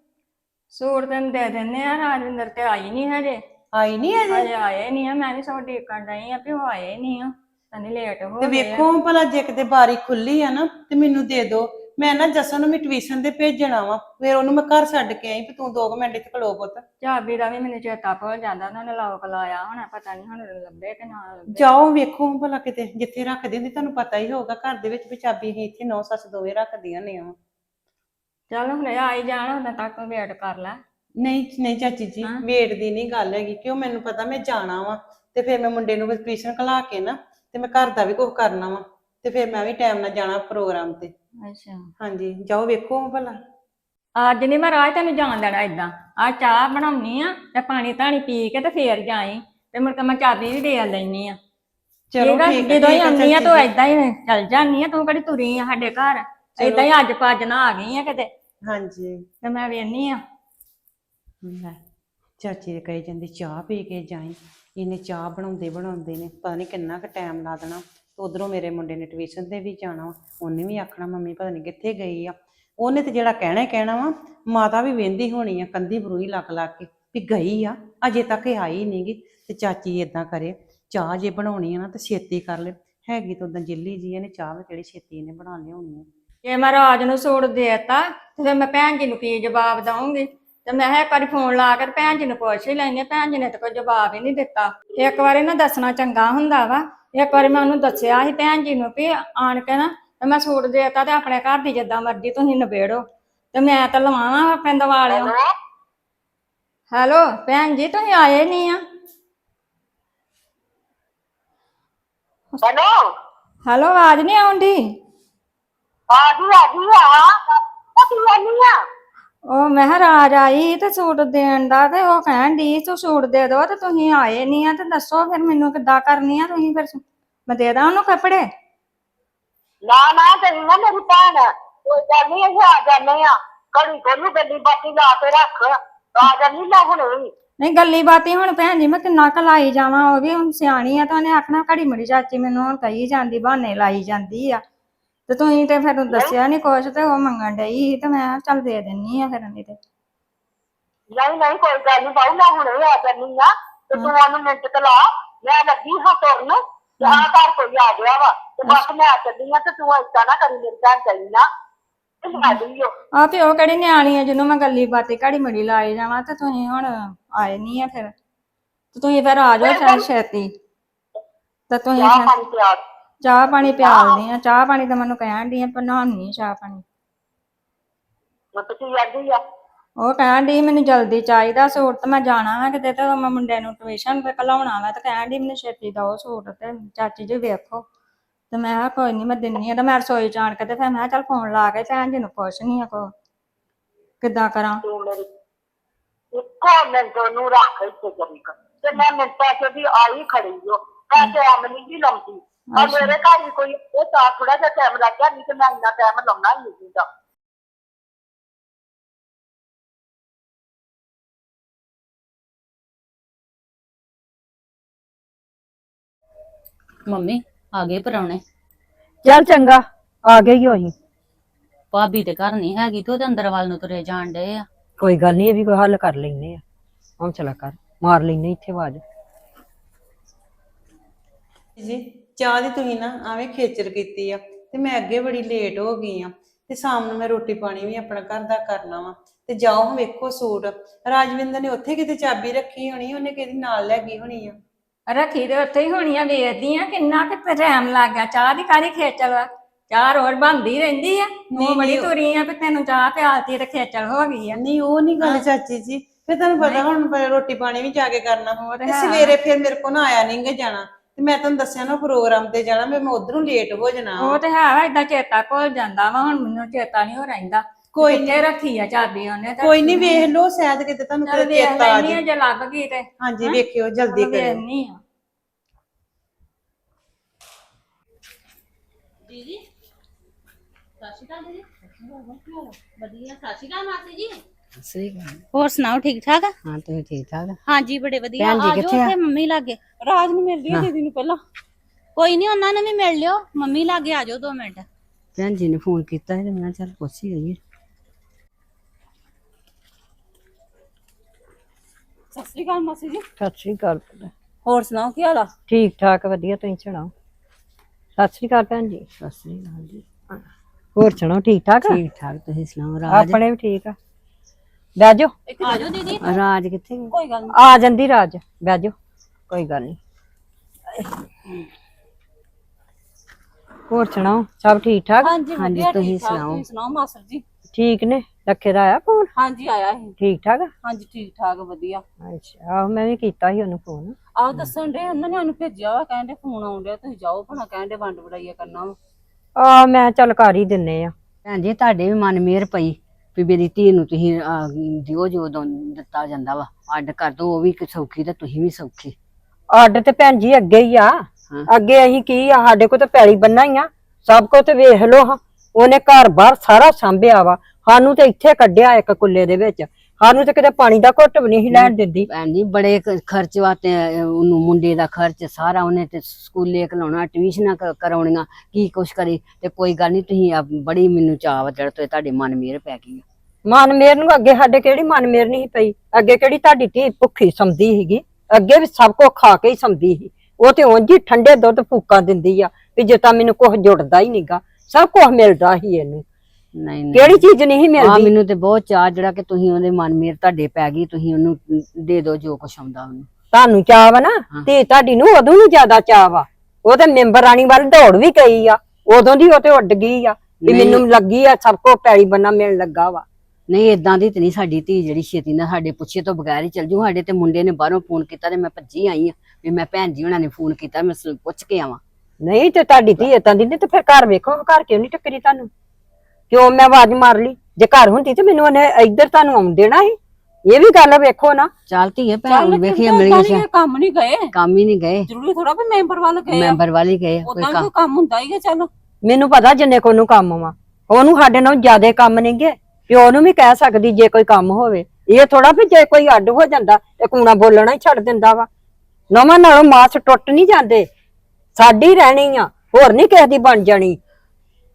ਸੂਟ ਤੈਨੂੰ ਦੇ ਦਿੰਨੇ ਆ ਰਾਜਵਿੰਦਰ ਤੇ ਆਈ ਨਹੀਂ ਹਜੇ। ਆਈ ਨਹੀਂ ਅਜੇ ਹਜੇ ਆਏ ਨਹੀਂ ਆ ਮੈਂ ਵੀ ਸਭ ਡੀਕਣ ਡਈ ਆ ਵੀ ਉਹ ਆਏ ਨਹੀਂ ਆ। ਤੈਨੂੰ ਲੇਟ ਹੋ ਤੇ ਗਏ ਆ। ਵੇਖੋ ਭਲਾ ਜੇ ਕਿਤੇ ਬਾਰੀ ਖੁੱਲੀ ਆ ਨਾ ਤੇ ਮੈਨੂੰ ਦੇ ਦਿਓ ਮੈਂ ਨਾ ਜਸਨ ਨੂੰ ਮੈਂ ਟਿਊਸ਼ਨ ਤੇ ਭੇਜਣਾ ਵਾ ਫਿਰ ਉਹਨੂੰ ਮੈਂ ਘਰ ਛੱਡ ਕੇ ਆਈ ਵੀ ਤੂੰ 2 ਮਿੰਟ ਇੱਥੇ ਖਲੋ ਪੁੱਤ। ਚਾਬੀ ਦਾ ਵੀ ਮੈਨੂੰ ਚੇਤਾ ਭੁੱਲ ਜਾਂਦਾ ਉਹਨਾਂ ਨੇ ਲੋਕ ਲਾਇਆ ਹੋਣਾ ਪਤਾ ਨਹੀਂ ਹੁਣ ਲੱਭੇ ਕਿ ਨਾ ਲੱਭੇ। ਜਾਓ ਵੇਖੋ ਭਲਾ ਕਿਤੇ ਜਿੱਥੇ ਰੱਖਦੇ ਹੁੰਦੇ ਤੁਹਾਨੂੰ ਪਤਾ ਹੀ ਹੋਊਗਾ ਘਰ ਦੇ ਵਿੱਚ ਵੀ ਚਾਬੀ ਇੱਥੇ ਨੌ ਸੱਸ ਦੋਵੇਂ ਰੱਖਦੀਆਂ ਨੇ ਆ ਚੱਲ ਹੁਣ ਆ ਹੀ ਜਾਣ ਉਦੋਂ ਤੱਕ ਵੇਟ ਕਰ ਲੈ। ਨਹੀਂ ਨਹੀਂ ਚਾਚੀ ਜੀ ਹਾਂ। ਵੇਟ ਦੀ ਨਹੀਂ ਗੱਲ ਹੈਗੀ ਕਿਉਂ ਮੈਨੂੰ ਪਤਾ ਮੈਂ ਜਾਣਾ ਵਾ ਤੇ ਫਿਰ ਮੈਂ ਮੁੰਡੇ ਨੂੰ ਟਿਊਸ਼ਨ ਕਲਾ ਕੇ ਨਾ ਤੇ ਮੈਂ ਘਰ ਦਾ ਵੀ ਕੁਝ ਕਰਨਾ ਵਾ ਤੇ ਫਿਰ ਮੈਂ ਵੀ ਟਾਈਮ ਨਾਲ ਜਾਣਾ ਪ੍ਰੋਗਰਾਮ ਤੇ। ਅੱਛਾ। ਹਾਂਜੀ ਜਾਓ ਵੇਖੋ ਭਲਾ। ਅੱਜ ਨਹੀਂ ਮੈਂ ਰਾਜ ਤੈਨੂੰ ਜਾਣ ਦੇਣਾ ਇਦਾਂ ਆ ਚਾਹ ਬਣਾਉਣੀ ਆ ਤੇ ਪਾਣੀ ਧਾਣੀ ਪੀ ਕੇ ਤੇ ਫੇਰ ਜਾਈ। ਤੇ ਮੁੜ ਕੇ ਮੈਂ ਚਾਬੀ ਵੀ ਦੇ ਲੈਣੀ ਆ। ਚਲੋ ਠੀਕ ਹੈ ਜਦੋਂ ਹੀ ਆਉਂਦੀ ਆ ਤੂੰ ਹੀ ਚੱਲ ਜਾਨੀ ਆ ਤੂੰ ਕਿਹੜੀ ਤੁਰੀ ਆ ਸਾਡੇ ਘਰ? ਏਦਾਂ ਹੀ ਅੱਜ ਭੱਜ ਨਾ ਆ ਗਈ ਆ ਕਿਤੇ। ਹਾਂਜੀ। ਤੇ ਮੈਂ ਵੇਹਨੀ ਆ। ਲੈ ਚਾਚੀ ਦੇ ਕਹੇ ਜਾਂਦੇ ਚਾਹ ਪੀ ਕੇ ਜਾਈ। ਇਹਨੇ ਚਾਹ ਬਣਾਉਂਦੇ ਬਣਾਉਂਦੇ ਨੇ ਪਤਾ ਨਹੀਂ ਕਿੰਨਾ ਕੁ ਟਾਈਮ ਲਾ ਦੇਣਾ। ਤੇ ਉਧਰੋਂ ਮੇਰੇ ਮੁੰਡੇ ਨੇ ਟਿਊਸ਼ਨ ਤੇ ਵੀ ਜਾਣਾ ਵਾ, ਉਹਨੇ ਵੀ ਆਖਣਾ, ਮੰਮੀ ਪਤਾ ਨਹੀਂ ਕਿੱਥੇ ਗਈ ਆ। ਉਹਨੇ ਤੇ ਜਿਹੜਾ ਕਹਿਣਾ ਹੀ ਕਹਿਣਾ ਵਾ, ਮਾਤਾ ਵੀ ਵੇਂਦੀ ਹੋਣੀ ਆ ਕੰਦੀ ਬਰੂਈ ਲੱਕ ਲੱਗ ਕੇ, ਵੀ ਗਈ ਆ, ਅਜੇ ਤੱਕ ਇਹ ਆਈ ਨਹੀਂਗੀ ਤੇ ਚਾਚੀ ਇਦਾਂ ਕਰੇ, ਚਾਹ ਜੇ ਬਣਾਉਣੀ ਆ ਨਾ ਤੇ ਛੇਤੀ ਕਰ ਲੈ। ਹੈਗੀ ਤਾਂ ਉਦਾਂ ਜਿੱਲੀ ਜੀ, ਇਹਨੇ ਚਾਹ ਵੀ ਕਿਹੜੀ ਛੇਤੀ ਇਹਨੇ ਬਣਾ ਲਿਆਉਣੀ ਆ। ਜੇ ਮੈਂ ਰਾਜ ਨੂੰ ਸੂਟ ਦੇਤਾ, ਤੇ ਫਿਰ ਮੈਂ ਭੈਣ ਜੀ ਨੂੰ ਕੀ ਜਵਾਬ ਦਵਾਂਗੀ ਤੇ ਮੈਂ ਕਿਹਾ ਇੱਕ ਵਾਰੀ ਫੋਨ ਲਾ ਕੇ ਤੇ ਭੈਣ ਜੀ ਨੂੰ ਪੁੱਛ ਹੀ ਲੈਣੀ ਭੈਣ ਜੀ ਨੇ ਤਾਂ ਕੋਈ ਜਵਾਬ ਹੀ ਨਹੀਂ ਦਿੱਤਾ। ਇੱਕ ਵਾਰੀ ਨਾ ਦੱਸਣਾ ਚੰਗਾ ਹੁੰਦਾ ਵਾ ਇੱਕ ਵਾਰੀ ਮੈਂ ਉਹਨੂੰ ਦੱਸਿਆ ਸੀ ਭੈਣ ਜੀ ਨੂੰ ਵੀ ਆਣ ਕੇ ਨਾ ਤੇ ਮੈਂ ਸੂਟ ਦੇਤਾ ਤੇ ਆਪਣੇ ਘਰ ਦੀ ਜਿੱਦਾਂ ਮਰਜ਼ੀ ਤੁਸੀਂ ਨਿਬੇੜੋ। ਤੇ ਮੈਂ ਤਾਂ ਲਵਾਵਾਂ ਪਿੰਡ ਵਾਲਿਓ ਹੈਲੋ? ਭੈਣ ਜੀ ਤੁਸੀਂ ਆਏ ਨਹੀਂ ਆ। ਹੈਲੋ? ਹੈਲੋ ਆਵਾਜ਼ ਨਹੀਂ ਆਉਂਦੀ। ਆ ਗਈ ਆ। ਕੀ ਕਰਨੀ ਆ। ਉਹ ਮੈਂ ਕਿਹਾ ਰਾਜ ਆਈ ਤੇ ਸੂਟ ਦੇਣ ਦਾ ਤੇ ਉਹ ਕਹਿਣ ਦੀ ਤੂੰ ਸੂਟ ਦੇ ਦੋ ਤੇ ਤੁਸੀਂ ਆਏ ਨਹੀਂ ਆ ਤੇ ਦੱਸੋ ਫਿਰ ਮੈਨੂੰ ਕਿੱਦਾਂ ਕਰਨੀ ਆ ਤੁਸੀਂ ਫਿਰ ਸੂ- ਮੈਂ ਦੇ ਦਾਂ ਉਹਨੂੰ ਕੱਪੜੇ? ਨਾ ਨਾ ਤੇਰੀ ਨਾ ਮੇਰੀ ਭੈਣ ਕੋਈ ਗੱਲ ਨਹੀਂ ਅਸੀਂ ਆ ਜਾਂਦੇ ਆ। ਘੜੀ ਕੋਨੂੰ ਗੱਡੀ ਬਾਤੀ ਲਾ ਕੇ ਰੱਖ। ਆ ਜਾਂਦੀ ਲੈ ਹੁਣੇ ਹੀ। ਨਹੀਂ ਗੱਲੀ ਬਾਤੀ ਹੁਣ ਭੈਣ ਜੀ ਮੈਂ ਕਿੰਨਾ ਕੁ ਲਾਈ ਜਾਵਾਂ ਉਹ ਵੀ ਹੁਣ ਸਿਆਣੀ ਆ ਤਾਂ ਉਹਨੇ ਆਖਣਾ ਘੜੀ ਮੜੀ ਚਾਚੀ ਮੈਨੂੰ ਹੁਣ ਕਹੀ ਜਾਂਦੀ ਬਹਾਨੇ ਲਾਈ ਜਾਂਦੀ ਆ। ਤੇ ਤੁਸੀਂ ਤੇ ਫਿਰ ਦੱਸਿਆ ਨਹੀਂ ਕੁਛ ਤੇ ਉਹ ਮੰਗਣ ਡਈ ਸੀ ਤੇ ਮੈਂ ਕਿਹਾ ਚੱਲ ਦੇ ਦਿੰਨੀ ਆ ਫਿਰ ਨਹੀਂ ਤੇ। ਨਹੀਂ ਨਹੀਂ ਕੋਈ ਗੱਲ ਨਹੀਂ ਬਾਉ ਮੈਂ ਹੁਣੇ ਆ ਜਾਂਦੀ ਆ ਤੇ ਤੂੰ ਉਹਨੂੰ ਮਿੰਟ ਤੇ ਲਾ। ਮੈਂ ਲੱਗੀ ਹਾਂ ਤੁਰਨ ਤੇ ਆ ਘਰ ਕੋਈ ਆ ਗਿਆ ਵਾ ਤੇ ਬਸ ਮੈਂ ਆ ਚੱਲੀ ਆ ਤੇ ਤੂੰ ਏਦਾਂ ਨਾ ਕਰੀ ਮੇਰੀ ਭੈਣ ਚਾਹੀ ਨਾ। ਤੇ ਆ ਜਈਓ ਆ ਤੇ ਉਹ ਕਿਹੜੀ ਨਿਆਣੀ ਆ ਜਿਹਨੂੰ ਮੈਂ ਗੱਲੀ ਬਾਤੀ ਘੜੀ ਮੜੀ ਲਾਈ ਜਾਵਾਂ ਤੇ ਤੁਸੀਂ ਹੁਣ ਆਏ ਨਹੀਂ ਆ ਫਿਰ। ਤੇ ਤੁਸੀਂ ਫਿਰ ਆ ਜਾਓ ਛੇਤੀ। ਤੇ ਤੁਸੀਂ ਚਾਹ ਫਿਰ ਪਾਣੀ ਪਿਆ। ਚਾਹ ਪਾਣੀ ਪਿਆਲਦੀ ਆ ਚਾਹ ਪਾਣੀ ਤਾਂ ਮੈਨੂੰ ਕਹਿਣ ਦੀ ਆ ਬਣਾਉਣੀ ਚਾਹ ਪਾਣੀ। ਮੈਂ ਤੇ ਕੀ ਆਂਦੀ ਆ। ਉਹ ਕਹਿਣ ਦੀ ਮੈਨੂੰ ਜਲਦੀ ਚਾਹੀਦਾ ਸੂਟ ਤੇ ਮੈਂ ਜਾਣਾ ਵਾ ਕਿਤੇ ਤੇ ਮੈਂ ਮੁੰਡੇ ਨੂੰ ਟਿਊਸ਼ਨ ਤੇ ਘਲਾਉਣਾ ਵਾ ਤੇ ਕਹਿਣ ਦੀ ਮੈਨੂੰ ਛੇਤੀ ਦਿਓ ਸੂਟ ਤੇ ਚਾਚੀ ਜੀ ਵੇਖੋ। ਤੇ ਮੈਂ ਕਿਹਾ ਕੋਈ ਨਹੀਂ ਮੈਂ ਦਿੰਨੀ ਆ ਤੇ ਮੈਂ ਰਸੋਈ ਜਾਣ ਕੇ ਤੇ ਫਿਰ ਮੈਂ ਕਿਹਾ ਚੱਲ ਫੋਨ ਲਾ ਕੇ ਭੈਣ ਜੀ ਨੂੰ ਪੁੱਛਣੀ ਆ ਕੋ ਕਿੱਦਾਂ ਕਰਾਂ। ਤੂੰ ਮੇਰੀ ਇੱਕੋ ਮਿੰਟ ਨੂੰ ਰੱਖ ਇੱਥੇ ਕਰੀ ਕਰ ਤੇ ਮੈਂ ਮਿੰਟਾਂ ਚ ਵੀ ਆਈ ਖੜੀ ਹੋ ਕਾਹਤੇ ਆਮਲੀ ਦੀ ਲੰਮੀ ਆ ਅੱਛਾ। ਮੇਰੇ ਘਰ ਵੀ ਕੋਈ ਇਹ ਤਾਂ ਥੋੜਾ ਜਿਹਾ ਟਾਈਮ ਲੱਗ ਗਿਆ ਨਹੀਂ ਤੇ ਮੈਂ ਇੰਨਾ ਟਾਈਮ ਲਾਉਣਾ ਹੀ ਨਹੀਂ ਸੀਗਾ। ਮੰਮੀ ਆ ਗਏ ਪਰੌਣੇ? ਚੱਲ ਚੰਗਾ ਆ ਗਈ ਹੋਈ ਭਾਬੀ ਤੇ ਘਰ ਨਹੀਂ ਹੈਗੀ ਤੇ ਉਹਦੇ ਅੰਦਰ ਵੱਲ ਨੂੰ ਤੁਰੇ ਜਾਣ ਡਏ ਆ। ਕੋਈ ਗੱਲ ਨਹੀਂ ਇਹ ਵੀ ਕੋਈ ਹੱਲ ਕਰ ਲੈਨੇ ਆ। ਹੌਂਸਲਾ ਕਰ ਮਾਰ ਲੈਨੇ ਇੱਥੇ ਆਵਾਜ਼। ਜੀ ਚਾਹ ਦੀ ਤੁਸੀਂ ਨਾ ਆਵੇਂ ਖੇਚਲ ਕੀਤੀ ਆ ਤੇ ਮੈਂ ਅੱਗੇ ਬੜੀ ਲੇਟ ਹੋ ਗਈ ਆ ਤੇ ਸ਼ਾਮ ਨੂੰ ਮੈਂ ਰੋਟੀ ਪਾਣੀ ਵੀ ਆਪਣਾ ਘਰ ਦਾ ਕਰਨਾ ਵਾ। ਤੇ ਜਾਓ ਹੁਣ ਵੇਖੋ ਸੂਟ। ਰਾਜਵਿੰਦਰ ਨੇ ਉੱਥੇ ਕਿਤੇ ਚਾਬੀ ਰੱਖੀ ਹੋਣੀ ਉਹਨੇ ਕਿਹਦੀ ਨਾਲ ਲੈ ਗਈ ਹੋਣੀ ਆ? ਰੱਖੀ ਤੇ ਉੱਥੇ ਹੀ ਹੋਣੀਆਂ ਵੇਖਦੀ ਆ ਕਿੰਨਾ ਕਿ ਟਾਈਮ ਲੱਗ ਗਿਆ। ਚਾਹ ਦੀ ਕਾਹਦੀ ਖੇਚਲ ਵਾ? ਚਾਹ ਰੋਜ਼ ਬਣਦੀ ਰਹਿੰਦੀ ਆ। ਤੂੰ ਬੜੀ। ਤੁਰੀ ਆ ਵੀ ਤੈਨੂੰ ਚਾਹ ਪਿਆਲਤੀ ਤੇ ਖੇਚਲ ਹੋ ਗਈ ਆ। ਨਹੀਂ ਉਹ ਨਹੀਂ ਗੱਲ ਚਾਚੀ ਜੀ। ਫਿਰ ਤੁਹਾਨੂੰ ਪਤਾ ਹੁਣ ਰੋਟੀ ਪਾਣੀ ਵੀ ਜਾ ਕੇ ਕਰਨਾ। ਉਹ ਤੇ ਤੇ ਹੈ। ਸਵੇਰੇ ਫਿਰ ਮੇਰੇ ਕੋਲ ਨਾ ਆਇਆ ਨਹੀਂ ਗਾ ਜਾਣਾ। ਤੇ ਮੈਂ ਤੁਹਾਨੂੰ ਦੱਸਿਆ ਨਾ ਪ੍ਰੋਗਰਾਮ ਤੇ ਜਾਣਾ ਮੈਂ ਉਧਰੋਂ ਲੇਟ ਹੋ ਜਾਣਾ। ਉਹ ਤੇ ਹੈ ਵਾ ਏਦਾਂ ਚੇਤਾ ਭੁੱਲ ਜਾਂਦਾ ਵਾ ਹੁਣ ਮੈਨੂੰ ਚੇਤਾ ਨਹੀਂ ਹੋ ਰਹਿੰਦਾ। ਕੋਈ ਕਿੱਥੇ ਰੱਖੀ ਆ ਚਾਬੀ ਉਹਨੇ ਤੇ? ਕੋਈ ਨਹੀਂ ਵੇਖ ਲਓ ਸ਼ਾਇਦ ਕਿਤੇ ਤੁਹਾਨੂੰ ਚੱਲ ਵੇਖ ਚੇਤਾ ਆ ਲੈਣੀ ਆ ਜੇ। ਜੇ ਲੱਭ ਗਈ ਤੇ। ਹਾਂਜੀ ਵੇਖਿਓ ਜਲਦੀ ਕਰਿਓ। ਆ। ਦੀਦੀ ਸਤਿ ਸ਼੍ਰੀ ਅਕਾਲ ਦੀਦੀ। ਵਧੀਆ ਸਤਿ ਸ਼੍ਰੀ ਅਕਾਲ ਮਾਸੀ ਜੀ। ਸਹੀ ਗੱਲ ਹੋਰ ਸੁਣਾਓ ਠੀਕ ਠਾਕ ਹਾਂ ਤੁਸੀਂ ਠੀਕ ਠਾਕ ਹਾਂਜੀ ਬੜੇ ਵਧੀਆ। ਭੈਣ ਜੀ ਆ ਜਾਓ ਕਿੱਥੇ ਆ? ਉੱਥੇ ਮੰਮੀ ਲਾਗੇ। ਰਾਜ ਨੂੰ ਮਿਲ ਲਈ ਦੀਦੀ ਨੂੰ ਪਹਿਲਾਂ। ਕੋਈ ਨਹੀਂ ਉਹਨਾਂ ਨੂੰ ਵੀ ਮਿਲ ਲਿਓ। ਮੰਮੀ ਲਾਗੇ ਆ ਜਾਓ 2 ਮਿੰਟ। ਭੈਣ ਜੀ ਨੇ ਫੋਨ ਕੀਤਾ ਸੀ ਤੇ ਮੈਂ ਕਿਹਾ ਚੱਲ ਪੁੱਛ ਹੀ ਗਈ ਸਤਿ ਸ਼੍ਰੀ ਅਕਾਲ ਮਾਸੀ ਜੀ। ਸਤਿ ਸ੍ਰੀ ਅਕਾਲ। ਹੋਰ ਸੁਣਾਓ ਕੀ ਹਾਲ ਆ? ਠੀਕ ਠਾਕ ਵਧੀਆ ਤੁਸੀਂ ਸੁਣਾਓ? ਸਤਿ ਸ੍ਰੀ ਅਕਾਲ ਭੈਣ ਜੀ। ਸਤਿ ਸ੍ਰੀ ਅਕਾਲ ਜੀ। ਹੋਰ ਸੁਣਾਓ ਠੀਕ ਠਾਕ ਆ? ਠੀਕ ਠਾਕ ਤੁਸੀਂ ਸੁਣਾਓ ਰਾਜ? ਆਪਣੇ ਵੀ ਠੀਕ ਆ। ਬਹਿ ਜਾਓ। ਆ ਜਾਓ ਦੀਦੀ। ਰਾਜ ਕਿੱਥੇ? ਕੋਈ ਗੱਲ ਨੀ। ਆ ਜਾਂਦੀ ਰਾਜ ਬਹਿ ਜਾਓ। ਕੋਈ ਗੱਲ ਨਹੀਂ ਹੋਰ ਸੁਣਾਓ? ਸਭ ਠੀਕ ਠਾਕ? ਹਾਂਜੀ ਹਾਂਜੀ, ਵਧੀਆ, ਤੁਸੀਂ ਠੀਕ। ਠਾਕ, ਸੁਣਾਓ। ਤੁਸੀਂ ਸੁਣਾਓ ਮਾਸਟਰ ਜੀ? ਠੀਕ ਨੇ? ਰੱਖੇ ਦਾ ਆਇਆ ਫੋਨ? ਹਾਂਜੀ ਆਇਆ ਸੀ। ਠੀਕ ਠਾਕ? ਹਾਂਜੀ ਠੀਕ ਠਾਕ ਵਧੀਆ। ਅੱਛਾ ਆਹੋ ਮੈਂ ਵੀ ਕੀਤਾ ਸੀ ਉਹਨੂੰ ਫੋਨ। ਆਹ ਦੱਸਣ ਦੇ ਉਹਨਾਂ ਨੇ ਉਹਨੂੰ ਭੇਜਿਆ ਵਾ ਕਹਿੰਦੇ ਫੋਨ ਆਉਣ ਡਿਆ ਤੁਸੀਂ ਜਾਓ ਭਣਾ ਕਹਿੰਦੇ ਵੰਡ ਵਡਾਈਆ ਕਰਨਾ ਵਾ। ਆ ਮੈਂ ਚੱਲ ਕਰ ਹੀ ਦਿੰਨੇ ਆ। ਭੈਣ ਜੀ ਤੁਹਾਡੇ ਵੀ ਮਨ ਮੇਰ ਪਈ। ਵੀ ਮੇਰੀ ਧੀ ਨੂੰ ਤੁਸੀਂ ਅਹ, ਦਿਓ ਜੋ ਦੋ ਦਿੱਤਾ ਜਾਂਦਾ ਵਾ। ਅੱਡ ਕਰ ਦੋ ਉਹ ਵੀ ਇੱਕ ਸੌਖੀ ਤੇ ਤੁਸੀਂ ਵੀ ਸੌਖੀ। ਆਰਡਰ ਤੇ ਭੈਣ ਜੀ ਅੱਗੇ ਹੀ ਆ। ਹਾਂ। ਅੱਗੇ ਅਸੀਂ ਕੀ ਆ ਸਾਡੇ ਕੋਲ ਤਾਂ ਪੈਲੀ ਬੰਨਾ ਹੀ ਆ। ਸਭ ਕੁਝ ਤੇ ਵੇਖ ਲੋ ਹਾਂ। ਉਹਨੇ ਘਰ ਬਾਹਰ ਸਾਰਾ ਸੰਭਿਆ ਵਾ। ਸਾਨੂੰ ਤੇ ਇੱਥੇ ਕੱਢਿਆ ਇੱਕ ਕੁੱਲੇ ਦੇ ਵਿੱਚ। ਸਾਨੂੰ ਤੇ ਕਿਤੇ ਪਾਣੀ ਦਾ ਘੁੱਟ ਵੀ ਨਹੀਂ ਲੈਣ ਦਿੰਦੀ। ਭੈਣ ਜੀ ਬੜੇ ਖ- ਖਰਚ ਵਾਤੇ ਉਹਨੂੰ ਮੁੰਡੇ ਦਾ ਖਰਚ ਸਾਰਾ ਉਹਨੇ ਤੇ ਸਕੂਲੇ ਘਲਾਉਣਾ ਟਿਊਸ਼ਨਾਂ ਕ- ਕਰਾਉਣੀਆਂ ਕੀ ਕੁਛ ਕਰੀ ਤੇ ਕੋਈ ਗੱਲ ਨਹੀਂ ਤੁਸੀਂ ਆ- ਬੜੀ ਮੈਨੂੰ ਚਾਅ ਚੜ ਤੇ ਤੁਹਾਡੇ ਮਨ ਮੇਰ ਪੈ ਗਈ ਆ। ਮਨ ਮੇਰ ਨੂੰ ਅੱਗੇ ਸਾਡੇ ਕਿਹੜੀ ਮਨ ਮੇਰ ਨਹੀਂ ਪਈ? ਅੱਗੇ ਕਿਹੜੀ ਤੁਹਾਡੀ ਧੀ ਭੁੱਖੀ ਸਮਦੀ ਸੀਗੀ? ਅੱਗੇ ਵੀ ਸਭ ਕੁਝ ਖਾ ਕੇ ਹੀ ਸਮਦੀ ਸੀ। ਉਹ ਤੇ ਉਂਝ ਹੀ ਠੰਡੇ ਦੁੱਧ ਫੂਕਾਂ ਦਿੰਦੀ ਆ ਵੀ ਜੇ ਤਾਂ ਮੈਨੂੰ ਕੁਝ ਜੁੜਦਾ ਹੀ ਨਹੀਂਗਾ ਸਭ ਕੁਝ ਮਿਲਦਾ ਹੀ ਇਹਨੂੰ। ਨਹੀਂ ਨਹੀਂ। ਕਿਹੜੀ ਚੀਜ਼ ਨਹੀਂ ਆ ਮਿਲਦੀ? ਮੈਨੂੰ ਤੇ ਬਹੁਤ ਚਾਅ ਜਿਹੜਾ ਕਿ ਤੁਸੀਂ ਉਹਦੇ ਮਨ ਮੇਰ ਤੁਹਾਡੇ ਪੈ ਗਈ ਤੁਸੀਂ ਉਹਨੂੰ ਦੇ ਦਿਓ ਜੋ ਕੁਛ ਆਉਂਦਾ ਉਹਨੂੰ। ਤੁਹਾਨੂੰ ਚਾਹ ਵਾ ਨਾ। ਤੇ ਤੁਹਾਡੀ ਨੂੰ ਉਦੋਂ ਨੂੰ ਜ਼ਿਆਦਾ ਚਾਹ ਵਾ। ਉਹ ਤੇ ਮੈਂਬਰ ਰਾਣੀ ਵੱਲ ਦੌੜ ਵੀ ਗਈ ਆ। ਉਦੋਂ ਦੀ ਉਹ ਤੇ ਉੱਡ ਗਈ ਆ। ਵੀ ਨਹੀਂ। ਮੈਨੂੰ ਲੱਗੀ ਆ ਸਭ ਕੋ ਪੈਲੀ ਬੰਨਾ ਮਿਲਣ ਲੱਗਾ ਵਾ। ਨਹੀਂ ਇਦਾਂ ਦੀ ਤੇ ਨਹੀਂ ਸਾਡੀ ਧੀ ਜਿਹੜੀ ਛੇਤੀ ਨਾਲ ਸਾਡੇ ਪੁੱਛੇ ਤੋਂ ਬਗੈਰ ਹੀ ਚਲ ਜੂ। ਸਾਡੇ ਤੇ ਮੁੰਡੇ ਨੇ ਬਾਹਰੋਂ ਫੋਨ ਕੀਤਾ ਤੇ ਮੈਂ ਭੱਜੀ ਆਈ ਆ। ਵੀ ਮੈਂ ਭੈਣ ਜੀ ਉਹਨਾਂ ਨੇ ਫੋਨ ਕੀਤਾ ਮੈਂ ਸ- ਪੁੱਛ ਕੇ ਆਵਾਂ। ਨਹੀਂ ਤੇ ਤੁਹਾਡੀ ਧੀ ਏਦਾਂ ਦੀ ਨਹੀਂ ਤੇ ਫਿਰ ਘਰ ਵੇਖੋ ਘਰ ਕਿਉਂ ਨਹੀਂ ਟੱਕਰੀ ਤੁਹਾਨੂੰ? ਕਿਉਂ ਮੈਂ ਆਵਾਜ਼ ਮਾਰ ਲਈ? ਜੇ ਘਰ ਹੁੰਦੀ ਤੇ ਮੈਨੂੰ ਉਹਨੇ ਇੱਧਰ ਤੁਹਾਨੂੰ ਆਉਣ ਦੇਣਾ ਸੀ। ਇਹ ਵੀ ਗੱਲ ਵੇਖੋ ਨਾ। ਚੱਲ ਧੀਏ ਭੈਣ ਵੇਖੀਏ ਕਿੱਦਾਂ ਮਿਲ ਏਦਾਂ ਗਏ ਨੀ ਇਹ ਕੰਮ ਨਹੀਂ ਗਏ? ਕੰਮ ਹੀ ਨਹੀਂ ਗਏ। ਜ਼ਰੂਰੀ ਥੋੜਾ ਵੀ ਮੈਂਬਰ ਵੱਲ ਗਏ ਮੈਂਬਰ ਵਾਲੀ ਗਏ ਕੋਈ ਕੰਮ। ਕੰਮ ਹੁੰਦਾ ਹੀ ਹੈ ਚੱਲ। ਮੈਨੂੰ ਪਤਾ ਜਿੰਨੇ ਕੋ ਨੂੰ ਕੰਮ ਵਾ। ਉਹਨੂੰ ਸਾਡੇ ਨਾਲ ਜ਼ਿਆਦਾ ਕੰਮ ਨਹੀਂਗੇ ਪਿਓ ਨੂੰ ਵੀ ਕਹਿ ਸਕਦੀ ਜੇ ਕੋਈ ਕੰਮ ਹੋਵੇ। ਇਹ ਥੋੜਾ ਵੀ ਜੇ ਕੋਈ ਅੱਡ ਹੋ ਜਾਂਦਾ ਤੇ ਕੂਣਾ ਬੋਲਣਾ ਹੀ ਛੱਡ ਦਿੰਦਾ ਵਾ। ਨਵਾਂ ਨਾਲੋਂ ਮਾਸ ਟੁੱਟ ਨਹੀਂ ਜਾਂਦੇ। ਸਾਡੀ ਰਹਿਣੀ ਆ ਹੋਰ ਨਹੀਂ ਕਿਸੇ ਦੀ ਬਣ ਜਾਣੀ।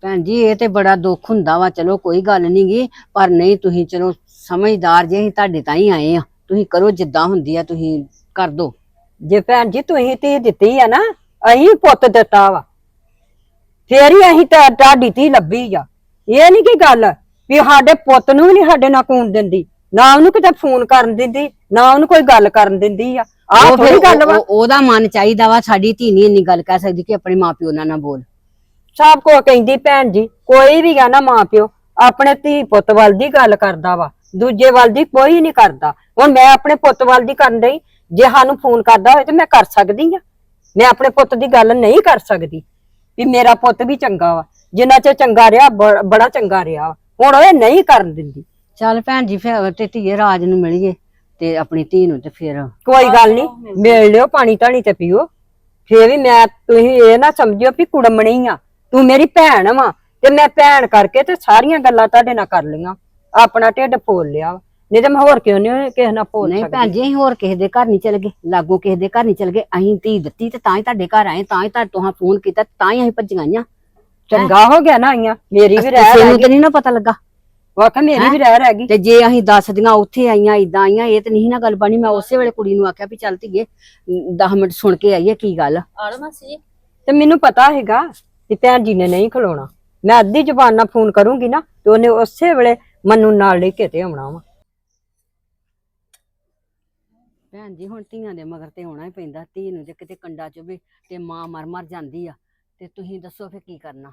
ਭੈਣ ਜੀ ਇਹ ਤੇ ਬੜਾ ਦੁੱਖ ਹੁੰਦਾ ਵਾ ਚਲੋ ਕੋਈ ਗੱਲ ਨਹੀਂ ਗੀ ਪਰ ਨਹੀਂ ਤੁਸੀਂ ਚਲੋ ਸਮਝਦਾਰ ਜੇ ਅਸੀਂ ਤੁਹਾਡੇ ਤਾਂ ਹੀ ਆਏ ਆ। ਤੁਸੀਂ ਕਰੋ ਜਿੱਦਾਂ ਹੁੰਦੀ ਆ ਤੁਸੀਂ ਕਰ ਦੋ। ਜੇ ਭੈਣ ਜੀ ਤੁਸੀਂ ਧੀ ਦਿੱਤੀ ਆ ਨਾ ਅਸੀਂ ਪੁੱਤ ਦਿੱਤਾ ਵਾ। ਫੇਰ ਹੀ ਅਸੀਂ ਤਾਂ ਤੁਹਾਡੀ ਧੀ ਲੱਭੀ ਆ। ਇਹ ਨਹੀਂ ਕੀ ਗੱਲ ਵੀ ਸਾਡੇ ਪੁੱਤ ਨੂੰ ਵੀ ਨਹੀਂ ਸਾਡੇ ਨਾਲ ਕੂਣ ਦਿੰਦੀ ਨਾ ਉਹਨੂੰ ਕਿਤੇ ਫੋਨ ਕਰਨ ਦਿੰਦੀ ਨਾ ਉਹਨੂੰ ਕੋਈ ਗੱਲ ਕਰਨ ਦਿੰਦੀ ਆ। ਆਹ ਉਹ ਫਿਰ ਥੋੜੀ ਗੱਲ ਵਾ। ਉਹ- ਉਹਦਾ ਮਨ ਚਾਹੀਦਾ ਵਾ ਸਾਡੀ ਧੀ ਨਹੀਂ ਇੰਨੀ ਗੱਲ ਕਹਿ ਸਕਦੀ ਕਿ ਆਪਣੇ ਮਾਪਿਓ ਨਾਲ ਨਾ ਬੋਲ। ਸਭ ਕੋ ਕਹਿੰਦੀ ਭੈਣ ਜੀ ਕੋਈ ਵੀ ਗਾ ਨਾ ਮਾਂ ਪਿਓ ਆਪਣੇ ਧੀ ਪੁੱਤ ਵੱਲ ਦੀ ਗੱਲ ਕਰਦਾ ਵਾ ਦੂਜੇ ਵੱਲ ਦੀ ਕੋਈ ਨਹੀਂ ਕਰਦਾ। ਹੁਣ ਮੈਂ ਆਪਣੇ ਪੁੱਤ ਵੱਲ ਦੀ ਕਰਨ ਡਈ ਜੇ ਸਾਨੂੰ ਫੋਨ ਕਰਦਾ ਹੋਵੇ ਤੇ ਮੈਂ ਕਰ ਸਕਦੀ ਆ। ਮੈਂ ਆਪਣੇ ਪੁੱਤ ਦੀ ਗੱਲ ਨਹੀਂ ਕਰ ਸਕਦੀ ਵੀ ਮੇਰਾ ਪੁੱਤ ਵੀ ਚੰਗਾ ਵਾ ਜਿੰਨਾ ਚਿਰ ਚੰਗਾ ਰਿਹਾ ਬ- ਬੜਾ ਚੰਗਾ ਰਿਹਾ ਵਾ। ਹੁਣ ਉਹ ਇਹ ਨਹੀਂ ਕਰਨ ਦਿੰਦੀ। ਚੱਲ ਭੈਣ ਜੀ ਫਿਰ ਤੇ ਧੀਏ ਰਾਜ ਨੂੰ ਮਿਲੀਏ ਤੇ ਆਪਣੀ ਧੀ ਨੂੰ ਤੇ ਫਿਰ ਕੋਈ ਗੱਲ ਨਹੀਂ ਮਿਲ ਲਿਓ ਪਾਣੀ ਧਾਣੀ ਤੇ ਪੀਓ। ਫੇਰ ਵੀ ਮੈਂ ਤੁਸੀਂ ਇਹ ਨਾ ਸਮਝਿਓ ਵੀ ਕੁੜਮਣੀ ਆ। ਤੂੰ ਮੇਰੀ ਭੈਣ ਵਾ ਤੇ ਮੈਂ ਭੈਣ ਕਰਕੇ ਤੇ ਸਾਰੀਆਂ ਗੱਲਾਂ ਤੁਹਾਡੇ ਨਾਲ ਕਰ ਲਈਆਂ। ਆਪਣਾ ਢਿੱਡ ਫੋਲ ਲਿਆ ਵਾ। ਨਹੀਂ ਤੇ ਮੈਂ ਹੋਰ ਕਿਉਂ ਨਹੀਂ ਕਿਸੇ ਨਾਲ ਫੋਲ ਨਹੀਂ ਸਕਦੀ। ਭੈਣ ਜੀ ਅਸੀਂ ਹੋਰ ਕਿਸੇ ਦੇ ਘਰ ਨਹੀਂ ਚਲ ਗਏ। ਲਾਗੋ ਕਿਸੇ ਦੇ ਘਰ ਨਹੀਂ ਚਲ ਗਏ। ਅਸੀਂ ਧੀ ਦਿੱਤੀ ਤੇ ਤਾਂ ਹੀ ਤੁਹਾਡੇ ਘਰ ਆਏ ਤਾਂ ਹੀ ਤੁਹਾਡੇ ਤੋਂ ਫੋਨ ਕੀਤਾ ਤਾਂ ਹੀ ਅਸੀਂ ਭੱਜੀਆਂ ਆਈਆਂ ਚੰਗਾ ਹੋ ਗਿਆ ਨਾ ਆਈਆਂ। ਮੇਰੀ ਵੀ ਰਹਿ ਕਿਸੇ ਰਹਿ ਨੂੰ ਗਈ ਤੇ ਨਹੀਂ ਨਾ ਪਤਾ ਲੱਗਾ। ਵਾਕਾ ਮੇਰੀ ਵੀ ਰਹਿ ਰਹਿ ਗਈ। ਤੇ ਜੇ ਅਸੀਂ ਦੱਸਦੀਆਂ ਉੱਥੇ ਆਈਆਂ ਇਦਾਂ ਆਈਆਂ ਇਹ ਤੇ ਨਹੀਂ ਨਾ ਗੱਲ ਬਣੀ। ਮੈਂ ਉਸੇ ਵੇਲੇ ਕੁੜੀ ਨੂੰ ਆਖਿਆ ਵੀ ਚੱਲ ਧੀਏ 10 ਮਿੰਟ ਸੁਣ ਕੇ ਆਈਏ ਕੀ ਗੱਲ। ਆ। ਆਲੋ ਮਾਸੀ ਜੀ। ਤੇ ਮੈਨੂੰ ਪਤਾ ਹੈਗਾ ਕਿ ਭੈਣ ਜੀ ਨੇ ਨਹੀਂ ਖਲੋਣਾ। ਮੈਂ ਅੱਧੀ ਜ਼ੁਬਾਨ ਨਾਲ ਫੋਨ ਕਰੂੰਗੀ ਨਾ ਤੇ ਉਹਨੇ ਉਸੇ ਵੇਲੇ ਮੈਨੂੰ ਨਾਲ ਲੈ ਕੇ ਤੇ ਆਉਣਾ ਵਾ। ਭੈਣ ਜੀ ਹੁਣ ਧੀਆਂ ਦੇ ਮਗਰ ਤੇ ਹੋਣਾ ਹੀ ਪੈਂਦਾ। ਧੀ ਨੂੰ ਜੇ ਕਿਤੇ ਕੰਡਾ ਚੁਵੇ ਤੇ ਮਾਂ ਮਰ ਮਰ ਜਾਂਦੀ ਆ ਤੇ ਤੁਸੀਂ ਦੱਸੋ ਫਿਰ ਕੀ ਕਰਨਾ?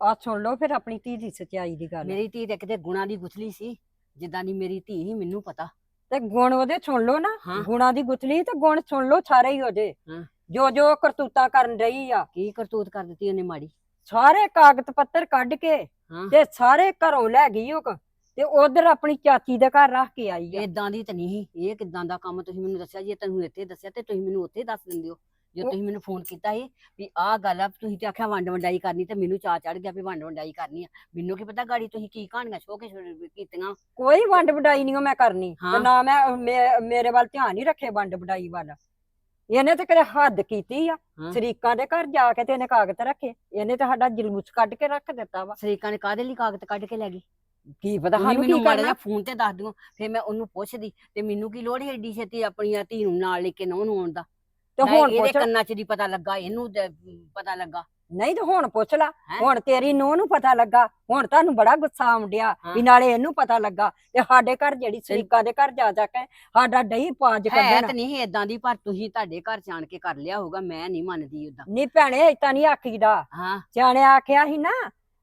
ਆ ਸੁਣ ਲਓ ਫਿਰ ਆਪਣੀ ਧੀ ਦੀ ਸੱਚਾਈ ਦੀ ਗੱਲ। ਮੇਰੀ ਧੀ ਤੇ ਕਿਤੇ ਗੁਣਾ ਦੀ ਗੁਥਲੀ ਸੀ ਜਿੱਦਾਂ ਦੀ ਮੇਰੀ ਧੀ ਸੀ ਮੈਨੂੰ ਪਤਾ। ਤੇ ਗੁਣ ਉਹਦੇ ਸੁਣ ਲਓ ਨਾ। ਹਾਂ। ਗੁਣਾਂ ਦੀ ਗੁਤਲੀ ਤੇ ਗੁਣ ਸੁਣ ਲਓ ਸਾਰੇ ਹੀ ਉਹਦੇ। ਹਾਂ। ਜੋ ਜੋ ਕਰਤੂਤਾਂ ਕਰਨ ਰਹੀ ਆ। ਕੀ ਕਰਤੂਤ ਕਰ ਦਿੱਤੀ ਉਹਨੇ ਮਾੜੀ? ਸਾਰੇ ਕਾਗਜ਼ ਪੱਤਰ ਕੱਢ ਕੇ ਹਾਂ। ਤੇ ਸਾਰੇ ਘਰੋਂ ਲੈ ਗਈ ਉਹ ਕ- ਤੇ ਉਧਰ ਆਪਣੀ ਚਾਚੀ ਦੇ ਘਰ ਰੱਖ ਕੇ ਆਈ ਆ। ਇਦਾਂ ਦੀ ਤਾਂ ਨਹੀਂ। ਇਹ ਕਿਦਾਂ ਦਾ ਕੰਮ ਤੁਸੀਂ ਮੈਨੂੰ ਦੱਸਿਆ? ਜੇ ਤੁਹਾਨੂੰ ਇੱਥੇ ਦੱਸਿਆ ਤੇ ਤੁਸੀਂ ਮੈਨੂੰ ਉੱਥੇ ਦੱਸ ਦਿੰਦੇ ਹੋ। ਜੇ ਉਹ- ਤੁਸੀਂ ਮੈਨੂੰ ਫੋਨ ਕੀਤਾ ਸੀ ਵੀ ਆਹ ਗੱਲ ਆ ਤੁਸੀਂ ਤੇ ਆਖਿਆ ਵੰਡ ਵੰਡਾਈ ਕਰਨੀ ਤੇ ਮੈਨੂੰ ਚਾਅ ਚੜ ਗਿਆ ਵੀ ਵੰਡ ਵੰਡਾਈ ਕਰਨੀ ਆ। ਮੈਨੂੰ ਕੀ ਪਤਾ ਗਾੜੀ ਤੁਸੀਂ ਕੀ ਕਹਾਣੀਆਂ ਛੋ ਕੇ ਛੋ- ਕੀਤੀਆਂ। ਕੋਈ ਵੰਡ ਵਡਾਈ ਨਹੀਂ ਮੈਂ ਕਰਨੀ। ਤੇ ਹਾਂ। ਨਾ ਮੈਂ ਮੇ- ਮੇਰੇ ਵੱਲ ਧਿਆਨ ਹੀ ਰੱਖੇ ਵੰਡ ਵਡਾਈ ਵੱਲ। ਇਹਨੇ ਤੇ ਕਦੇ ਹੱਦ ਕੀਤੀ ਆ? ਹਾਂ। ਸ਼ਰੀਕਾਂ ਦੇ ਘਰ ਜਾ ਕੇ ਤੇ ਇਹਨੇ ਕਾਗਜ਼ ਰੱਖੇ। ਇਹਨੇ ਤੇ ਸਾਡਾ ਜਲੂਸ ਕੱਢ ਕੇ ਰੱਖ ਦਿੱਤਾ ਵਾ। ਸਰੀਕਾਂ ਨੇ ਕਾਹਦੇ ਲਈ ਕਾਗਜ਼ ਕੱਢ ਕੇ ਲੈ ਗਈ ਕੀ ਪਤਾ ਤੁਸੀਂ ਸਾਨੂੰ ਮੈਨੂੰ ਕੀ ਮਾੜਾ ਕਰਨਾ? ਜਿਹਾ ਫੋਨ ਤੇ ਦੱਸ ਦਿਓ ਫਿਰ ਮੈਂ ਉਹਨੂੰ ਪੁੱਛਦੀ ਤੇ ਮੈਨੂੰ ਕੀ ਲੋੜ ਹੈ ਏਡੀ ਛੇਤੀ ਆਪਣੀ ਧੀ ਨੂੰ ਨਾਲ ਲੈ ਕੇ ਨਹੁੰ ਨੂੰ ਆਉਣ ਦਾ? ਤੇ ਹੁਣ ਇਹਦੇ ਪੁੱਛ ਕੰਨਾਂ 'ਚ ਨਹੀਂ ਪਤਾ ਲੱਗਾ ਇਹਨੂੰ ਤੇ ਪਤਾ ਲੱਗਾ। ਨਹੀਂ ਤੇ ਹੁਣ ਪੁੱਛ ਲਾ? ਹੁਣ ਤੇਰੀ ਨੂੰਹ ਨੂੰ ਪਤਾ ਲੱਗਾ ਹੁਣ ਤੁਹਾਨੂੰ ਬੜਾ ਗੁੱਸਾ ਆਉਂਦਿਆ ਵੀ। ਨਾਲੇ ਇਹਨੂੰ ਪਤਾ ਲੱਗਾ ਤੇ ਸਾਡੇ ਘਰ ਜਿਹੜੀ ਸਰੀਕਾ ਦੇ ਘਰ ਜਾ ਜਾ ਕੇ ਸਾਡਾ ਡਈ ਪਾਜ ਹੈ ਕੱਢਣਾ ਤੇ ਨਹੀਂ ਇਦਾਂ ਦੀ ਪਰ ਤੁਸੀਂ ਤੁਹਾਡੇ ਘਰ ਜਾਣ ਕੇ ਕਰ ਲਿਆ ਹੋਊਗਾ ਮੈਂ ਨਹੀਂ ਮੰਨਦੀ ਉਦਾਂ ਨਹੀਂ ਭੈਣੇ ਇਤਾਂ ਨਹੀਂ ਆਖੀਦਾ ਹਾਂ ਸਿਆਣੇ ਆਖਿਆ ਸੀ ਨਾ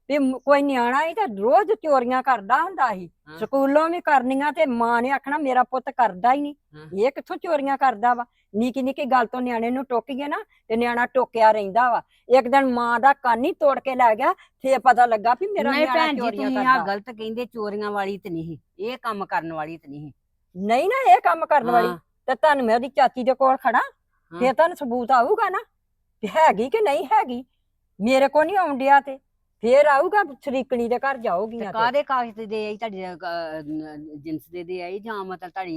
ਵੀ ਮ- ਕੋਈ ਨਿਆਣਾ ਹੀ ਤੇ ਰੋਜ਼ ਚੋਰੀਆਂ ਕਰਦਾ ਹੁੰਦਾ ਸੀ। ਹਾਂ। ਸਕੂਲੋਂ ਵੀ ਕਰਨੀਆਂ ਤੇ ਮਾਂ ਨੇ ਆਖਣਾ ਮੇਰਾ ਪੁੱਤ ਕਰਦਾ ਹੀ ਨਹੀਂ। ਇਹ ਕਿੱਥੋਂ ਚੋਰੀਆਂ ਕਰਦਾ ਵਾ? ਨਿੱਕੀ ਨਿੱਕੀ ਗੱਲ ਤੋਂ ਨਿਆਣੇ ਨੂੰ ਟੋਕੀਏ ਨਾ ਤੇ ਨਿਆਣਾ ਟੋਕਿਆ ਰਹਿੰਦਾ ਵਾ। ਇੱਕ ਦਿਨ ਮਾਂ ਦਾ ਕੰਨ ਹੀ ਤੋੜ ਕੇ ਲੈ ਗਿਆ ਫੇਰ ਪਤਾ ਲੱਗਾ ਵੀ ਮੇਰਾ ਨਹੀਂ ਨਿਆਣਾ ਭੈਣ ਜੀ ਚੋਰੀਆਂ ਤੁਸੀਂ ਆ ਕਰਦਾ ਗਲਤ ਕਹਿੰਦੇ ਚੋਰੀਆਂ ਵਾਲੀ ਤੇ ਨਹੀਂ। ਇਹ ਕੰਮ ਕਰਨ ਵਾਲੀ ਤੇ ਨਹੀਂ। ਨਹੀਂ ਨਾ ਇਹ ਕੰਮ ਕਰਨ ਵਾਲੀ। ਹਾਂ, ਤੇ ਤੁਹਾਨੂੰ ਮੈਂ ਉਹਦੀ ਚਾਚੀ ਦੇ ਕੋਲ ਖੜਾ ਹਾਂ। ਫੇਰ ਤੁਹਾਨੂੰ ਸਬੂਤ ਆਊਗਾ ਨਾ ਵੀ ਹੈਗੀ ਕਿ ਨਹੀਂ ਹੈਗੀ। ਮੇਰੇ ਕੋ ਨਹੀਂ ਆਉਂਦਿਆ ਤੇ। ਫੇਰ ਆਊਗਾ ਸ਼ਰੀਕਣੀ ਦੇ ਘਰ ਤੇ ਜਾਊਗੀਆਂ ਤੇ। ਕਾਦੇ ਕਾਗਜ਼ ਤੇ ਦੇ ਆਈ ਤੁਹਾਡੀ ਅਹ, ਜਿੰਸ ਦੇ ਦੇ ਆਈ ਜਾਂ ਮਤਲਬ ਤੁਹਾਡੀ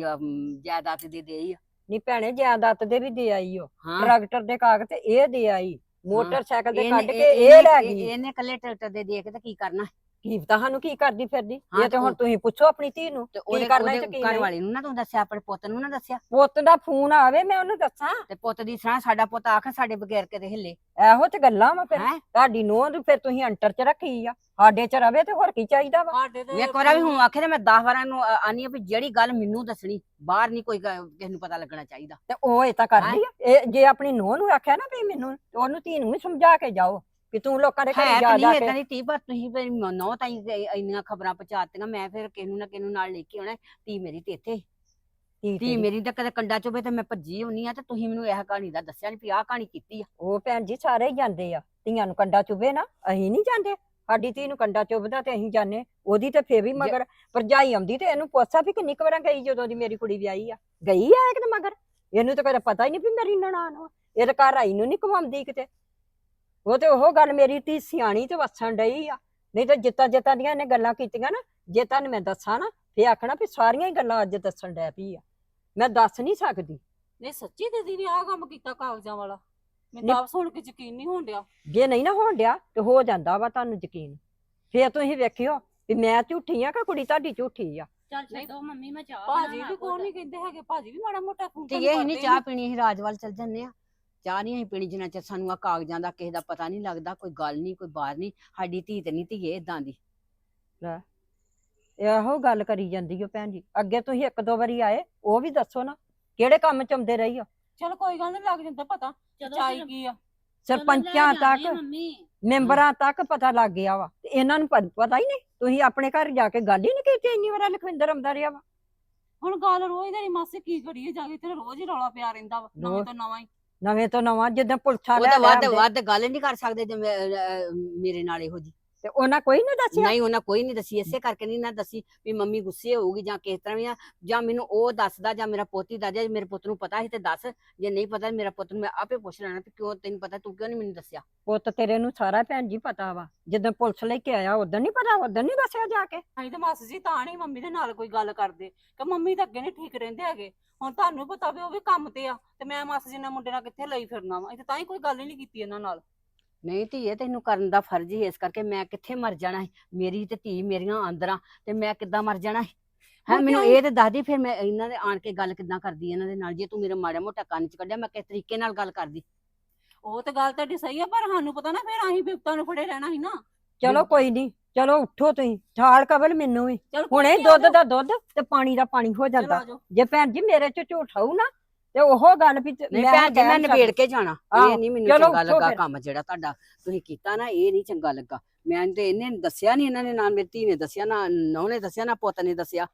ਜਾਇਦਾਦ ਦੇ ਦੇ ਆਈ ਆ? ਨਹੀਂ ਭੈਣੇ ਜਾਇਦਾਦ ਦੇ ਵੀ ਦੇ ਆਈ ਉਹ ਹਾਂ। ਟਰੈਕਟਰ ਦੇ ਕਾਗਜ਼ ਤੇ ਇਹ ਦੇ ਆਈ। ਮੋਟਰਸਾਈਕਲ ਦੇ ਇਹਨੇ- ਕੱਢ ਕੇ ਇਹ- ਇਹ ਲੈ ਇਹਨੇ- ਗਈ। ਇਹਨੇ ਕੱਲੇ ਟਰੈਕਟਰ ਦੇ ਦੇ ਕੇ ਤੇ ਕੀ ਕਰਨਾ? ਕੀ ਪਤਾ ਸਾਨੂੰ ਕੀ ਕਰਦੀ ਫਿਰਦੀ? ਹਾਂ ਇਹ ਤੇ ਹੁਣ ਉਹ- ਤੁਸੀਂ ਪੁੱਛੋ ਆਪਣੀ ਧੀ ਨੂੰ ਤੇ ਕੀ ਉਹਦੇ ਕਰਨਾ ਉਹਦੇ ਤੇ ਕੀ ਘਰ ਨਹੀਂ। ਵਾਲੇ ਨੂੰ ਨਾ ਤੂੰ ਦੱਸਿਆ ਆਪਣੇ ਪੁੱਤ ਨੂੰ ਨਾ ਦੱਸਿਆ। ਪੁੱਤ ਦਾ ਫੋਨ ਆਵੇ ਮੈਂ ਉਹਨੂੰ ਦੱਸਾਂ। ਤੇ ਪੁੱਤ ਦੀ ਸਲਾਹ ਸਾਡਾ ਪੁੱਤ ਆਖ ਸਾਡੇ ਬਗੈਰ ਕਿਤੇ ਹਿੱਲੇ। ਇਹੋ ਤੇ ਗੱਲਾਂ ਵਾ ਫਿਰ। ਹੈ? ਤੁਹਾਡੀ ਨੂੰਹ ਨੂੰ ਫਿਰ ਤੁਸੀਂ ਅੰਟਰ ਚ ਰੱਖੀ ਆ। ਸਾਡੇ ਚ ਰਵੇ ਤੇ ਹੋਰ ਕੀ ਚਾਹੀਦਾ ਵਾ? ਸਾਡੇ ਤੇ ਇੱਕ ਵਾਰ ਵੀ ਹੁਣ ਆਖੇ ਤੇ ਮੈਂ 10 ਵਾਰਾਂ ਨੂੰ ਆਨੀ ਆ ਵੀ ਜਿਹੜੀ ਗੱਲ ਮੈਨੂੰ ਦੱਸਣੀ ਬਾਹਰ ਨਹੀਂ ਕੋਈ ਗ- ਕਿਸੇ ਨੂੰ ਪਤਾ ਲੱਗਣਾ ਚਾਹੀਦਾ। ਤੇ ਉਹ ਇਹ ਤਾਂ ਕਰਦੀ ਆ। ਇਹ ਜੇ ਆਪਣੀ ਨੂੰਹ ਨੂੰ ਆਖਿਆ ਨਾ ਵੀ ਮੈਨੂੰ ਤੇ ਉਹਨੂੰ ਧੀ ਨੂੰ ਵੀ ਸਮਝਾ ਕੇ ਜਾਓ। ਵੀ ਤੂੰ ਲੋਕਾਂ ਦੇ ਘਰੇ ਤਾਂ ਜਾ ਜਾ ਕੇ। ਇਦਾਂ ਦੀ ਤੀ ਪਰ ਤੁਸੀਂ ਫਿਰ ਨੌ ਤਾਈ ਇੰਨੀਆਂ ਖਬਰਾਂ ਪਹੁੰਚਾਤੀਆਂ ਮੈਂ ਫਿਰ ਕਿਹਨੂੰ ਨਾ ਕਿਹਨੂੰ ਨਾਲ ਲੈ ਕੇ ਆਉਣਾ ਧੀ ਮੇਰੀ ਤੇ ਇੱਥੇ। ਤੇਰੀ। ਮੇਰੀ ਤਾਂ ਕਦੇ ਕੰਡਾ ਚੋਬੇ ਤੇ ਮੈਂ ਭੱਜੀ ਹੁੰਨੀ ਆ ਤੇ ਤੁਸੀਂ ਮੈਨੂੰ ਇਹ ਕਹਾਣੀ ਦਾ ਦੱਸਿਆ ਨਹੀਂ ਵੀ ਆਹ ਕਹਾਣੀ ਕੀਤੀ ਆ। ਉਹ ਭੈਣ ਜੀ ਸਾਰੇ ਹੀ ਜਾਂਦੇ ਆ। ਧੀਆਂ ਨੂੰ ਕੰਡਾ ਚੁਬੇ ਨਾ ਅਸੀਂ ਨਹੀਂ ਜਾਂਦੇ। ਸਾਡੀ ਧੀ ਨੂੰ ਕੰਡਾ ਚੁਬਦਾ ਤੇ ਅਸੀਂ ਜਾਂਦੇ। ਉਹਦੀ ਤੇ ਫੇਰ ਵੀ ਮਗਰ ਭਰਜਾਈ ਆਉਂਦੀ ਤੇ ਇਹਨੂੰ ਪੁੱਛਾ ਵੀ ਕਿੰਨੀ ਕੁ ਵਾਰਾਂ ਗਈ ਜਦੋਂ ਦੀ ਮੇਰੀ ਕੁੜੀ ਵਿਆਹੀ ਆ। ਗਈ ਆ ਇੱਕ ਮਗਰ। ਇਹਨੂੰ ਤਾਂ ਕਦੇ ਪਤਾ ਹੀ ਨਹੀਂ ਵੀ ਮੇਰੀ ਨਨਾਣ ਵਾ ਇਹ ਤਾਂ ਘਰ ਆਈ ਨੂੰ ਨਹੀਂ ਕਮਾਉਂਦੀ ਕਿਤੇ। ਉਹ ਤੇ ਉਹ ਗੱਲ ਮੇਰੀ ਧੀ ਸਿਆਣੀ ਤੇ ਵਸਣ ਡਈ ਆ। ਨਹੀਂ ਤਾਂ ਜਿੱਤਾਂ ਜਿੱਤਾਂ ਦੀਆਂ ਇਹਨੇ ਗੱਲਾਂ ਕੀਤੀਆਂ ਨਾ ਜੇ ਤੁਹਾਨੂੰ ਮੈਂ ਦੱਸਾਂ ਨਾ ਫੇ ਆਖਣਾ ਵੀ ਸਾਰੀਆਂ ਹੀ ਗੱਲਾਂ ਅੱਜ ਦੱਸਣ ਡੈ ਪਈ ਆ। ਮੈਂ ਦੱਸ ਨਹੀਂ ਸਕਦੀ। ਨਹੀਂ ਸੱਚੀ ਦੀਦੀ ਨੇ ਆਹ ਕੰਮ ਕੀਤਾ ਕਾਗਜ਼ਾਂ ਵਾਲਾ। ਮੈਨੂੰ ਆਪ ਸੁਣ ਕੇ ਯਕੀਨ ਨਹੀਂ ਹੋਣ ਡਿਆ। ਜੇ ਨਹੀਂ ਨਾ ਹੋਣ ਡਿਆ ਤੇ ਹੋ ਜਾਂਦਾ ਵਾ ਤੁਹਾਨੂੰ ਯਕੀਨ। ਫੇਰ ਤੁਸੀਂ ਵੇਖਿਓ ਵੀ ਮੈਂ ਝੂਠੀ ਆ ਕਿ ਕੁੜੀ ਤੁਹਾਡੀ ਝੂਠੀ ਆ। ਚੱਲ ਛੱਡੋ ਮੰਮੀ ਮੈਂ ਚਾਹ ਭਾਜੀ ਵੀ ਕੋਲ ਨਹੀਂ ਕਹਿੰਦੇ ਹੈਗੇ। ਭਾਜੀ ਵੀ ਮਾੜਾ ਮੋਟਾ ਫੋਨ ਤੇ ਇਹ ਨਹੀਂ ਚਾਹ ਪੀਣੀ ਅਸੀਂ ਰਾਜਵਾਲ ਚੱਲ ਜੰਨੇ ਆ। ਚਾਹ ਨਹੀਂ ਅਸੀਂ ਪੀਣੀ ਜਿੰਨਾ ਚਿਰ ਸਾਨੂੰ ਆ ਕਾਗਜ਼ਾਂ ਦਾ ਕਿਸੇ ਦਾ ਪਤਾ ਨਹੀਂ ਲੱਗਦਾ ਕੋਈ ਗੱਲ ਨਹੀਂ ਕੋਈ ਬਾਤ ਨਹੀਂ ਸਾਡੀ ਧੀ ਤੇ ਨਹੀਂ ਧੀਏ ਇਦਾਂ ਦੀ। ਇਹੋ ਗੱਲ ਕਰੀ ਜਾਂਦੀ ਓ ਭੈਣ ਜੀ। ਅੱਗੇ ਤੁਸੀਂ ਇੱਕ ਦੋ ਵਾਰੀ ਆਏ ਉਹ ਵੀ ਦੱਸੋ ਨਾ ਕਿਹੜੇ ਕੰਮ ਚ ਆਉਂਦੇ ਰਹੀ ਹੋ ਚਲ ਕੋਈ ਗੱਲ ਨਹੀਂ ਲੱਗ ਜਾਂਦਾ ਪਤਾ ਚਾਈ ਕੀ ਆ? ਸਰਪੰਚਾਂ ਤੱਕ ਮੰਮੀ। ਮੈਂਬਰਾਂ ਤੱਕ ਪਤਾ ਲੱਗ ਗਿਆ ਵਾ। ਤੇ ਇਹਨਾਂ ਨੂੰ ਪ- ਪਤਾ ਹੀ ਨਹੀਂ ਤੁਸੀਂ ਆਪਣੇ ਘਰ ਜਾ ਕੇ ਗੱਲ ਹੀ ਨਹੀਂ ਕੀਤੀ ਇੰਨੀ ਵਾਰ ਲਖਵਿੰਦਰ ਆਉਂਦਾ ਰਿਹਾ ਵਾ। ਹੁਣ ਗੱਲ ਰੋਜ਼ ਦੀ ਮਾਸੀ ਕੀ ਕਰੀਏ ਜਾ ਕੇ ਤੇਰਾ ਰੋਜ਼ ਹੀ ਰੌਲਾ ਪਿਆ ਰਹਿੰਦਾ ਵਾ ਨਵੇਂ ਰੋਜ਼। ਤੋਂ ਨਵਾਂ ਹੀ। ਨਵੇਂ ਤੋਂ ਨਵਾਂ ਜਿੱਦਾਂ ਉਹ ਲੈ ਤਾਂ ਵੱਧ ਵੱਧ ਗੱਲ ਨਹੀਂ ਕਰ ਸਕਦੇ ਅਹ, ਮੇਰੇ ਨਾਲ ਇਹੋ ਜੀ। ਤੇ ਉਹਨਾਂ ਕੋਈ ਨਹੀਂ ਦੱਸਿਆ? ਨਹੀਂ ਉਹਨਾਂ ਕੋਈ ਨਹੀਂ ਦੱਸੀ। ਇਸੇ ਕਰਕੇ ਨਹੀਂ ਨਾ ਦੱਸੀ ਵੀ ਮੰਮੀ ਗੁੱਸੇ ਹੋਊਗੀ ਜਾਂ ਕਿਸ ਤਰ੍ਹਾਂ ਵੀ ਆ ਜਾਂ ਮੈਨੂੰ ਉਹ ਦੱਸਦਾ ਜਾਂ ਮੇਰਾ ਪੋਤੀ ਦੱਸਦਾ ਜੇ ਮੇਰੇ ਪੁੱਤ ਨੂੰ ਪਤਾ ਸੀ ਤੇ ਦੱਸ। ਜੇ ਨਹੀਂ ਪਤਾ ਮੇਰਾ ਪੁੱਤ ਨੂੰ ਮੈਂ ਆਪੇ ਪੁੱਛ ਲੈਣਾ ਵੀ ਕਿਉਂ ਤੈਨੂੰ ਪਤਾ ਤੂੰ ਕਿਉਂ ਨਹੀਂ ਮੈਨੂੰ ਦੱਸਿਆ? ਪੁੱਤ ਤੇਰੇ ਨੂੰ ਸਾਰਾ ਭੈਣ ਜੀ ਪਤਾ ਵਾ। ਜਦੋਂ ਪੁਲਿਸ ਲੈ ਕੇ ਆਇਆ ਉਦੋਂ ਨਹੀਂ ਪਤਾ ਉਦੋਂ ਨਹੀਂ ਦੱਸਿਆ ਜਾ ਕੇ। ਅਸੀਂ ਤੇ ਮਾਸੀ ਜੀ ਤਾਂ ਨਹੀਂ ਮੰਮੀ ਦੇ ਨਾਲ ਕੋਈ ਗੱਲ ਕਰਦੇ। ਕਿ ਮੰਮੀ ਤਾਂ ਅੱਗੇ ਨਹੀਂ ਠੀਕ ਰਹਿੰਦੇ ਹੈਗੇ। ਹੁਣ ਤੁਹਾਨੂੰ ਪਤਾ ਵੀ ਉਹ ਵੀ ਕੰਮ ਤੇ ਆ ਤੇ ਮੈਂ ਮਾਸੀ ਜੀ ਨਾਲ ਮੁੰਡੇ ਨਾਲ ਕਿੱਥੇ ਲਈ ਫਿਰਨਾ ਵਾ? ਇੱਥੇ ਤਾਂ ਹੀ ਕੋਈ ਗੱਲ ਹੀ ਨਹੀਂ ਕੀਤੀ ਇਹਨਾਂ ਨਾਲ। ਨਹੀਂ ਧੀਏ ਤੈਨੂੰ ਕਰਨ ਦਾ ਫਰਜ਼ ਹੀ ਇਸ ਕਰਕੇ ਮੈਂ ਕਿੱਥੇ ਮਰ ਜਾਣਾ ਹੈ ਮੇਰੀ ਤੇ ਧੀ ਮੇਰੀਆਂ ਅੰਦਰਾਂ ਤੇ ਮੈਂ ਕਿੱਦਾਂ ਮਰ ਜਾਣਾ ਹੈ ਹੈ ਮੈਨੂੰ? ਇਹ ਤੇ ਦੱਸਦੀ ਫਿਰ ਮੈਂ ਇਹਨਾਂ ਦੇ ਆਣ ਕੇ ਗੱਲ ਕਿੱਦਾਂ ਕਰਦੀ ਇਹਨਾਂ ਦੇ ਨਾਲ? ਜੇ ਤੂੰ ਮੇਰੇ ਮਾੜਾ ਮੋਟਾ ਕੰਨ ਚ ਕੱਢਿਆ ਮੈਂ ਕਿਸ ਤਰੀਕੇ ਨਾਲ ਗੱਲ ਕਰਦੀ? ਉਹ ਤੇ ਗੱਲ ਤੁਹਾਡੀ ਸਹੀ ਆ ਪਰ ਸਾਨੂੰ ਪਤਾ ਨਾ ਫਿਰ ਅਸੀਂ ਬਿਪਤਾ ਨੂੰ ਫੜੇ ਰਹਿਣਾ ਸੀ ਨਾ। ਚਲੋ ਕੋਈ ਨਹੀਂ ਚਲੋ ਉੱਠੋ ਤੁਸੀਂ ਠਾਲ ਕਬਲ ਮੈਨੂੰ ਵੀ। ਹੁਣੇ ਦੁੱਧ ਦਾ ਦੁੱਧ ਤੇ ਪਾਣੀ ਦਾ ਪਾਣੀ ਹੋ ਜਾਂਦਾ। ਜੇ ਭੈਣ ਜੀ ਮੇਰੇ ਚ ਝੂਠ ਹੋਊ ਨਾ ਤੇ ਉਹ ਗੱਲ ਵੀ ਤੇ ਨਹੀਂ ਮੈਂ ਭੈਣ ਜੀ ਮੈਂ ਕਹਿ ਨੀ ਨਿਬੇੜ ਕੇ ਜਾਣਾ। ਆਹੋ, ਇਹ ਨਹੀਂ ਮੈਨੂੰ ਚਲੋ ਚੰਗਾ ਉੱਠੋ ਲੱਗਾ ਫਿਰ। ਕੰਮ ਜਿਹੜਾ ਤੁਹਾਡਾ। ਤੁਸੀਂ ਕੀਤਾ ਨਾ ਇਹ ਨਹੀਂ ਚੰਗਾ ਲੱਗਾ। ਮੈਂ ਤੇ ਇਹਨੇ ਦੱਸਿਆ ਨਹੀਂ ਇਹਨਾਂ ਨੇ ਨਾ ਮੇਰੀ ਧੀ ਨੇ ਦੱਸਿਆ ਨਾ ਨੌ ਨੇ ਦੱਸਿਆ ਨਾ ਪੁੱਤ ਨੇ ਦੱਸਿਆ।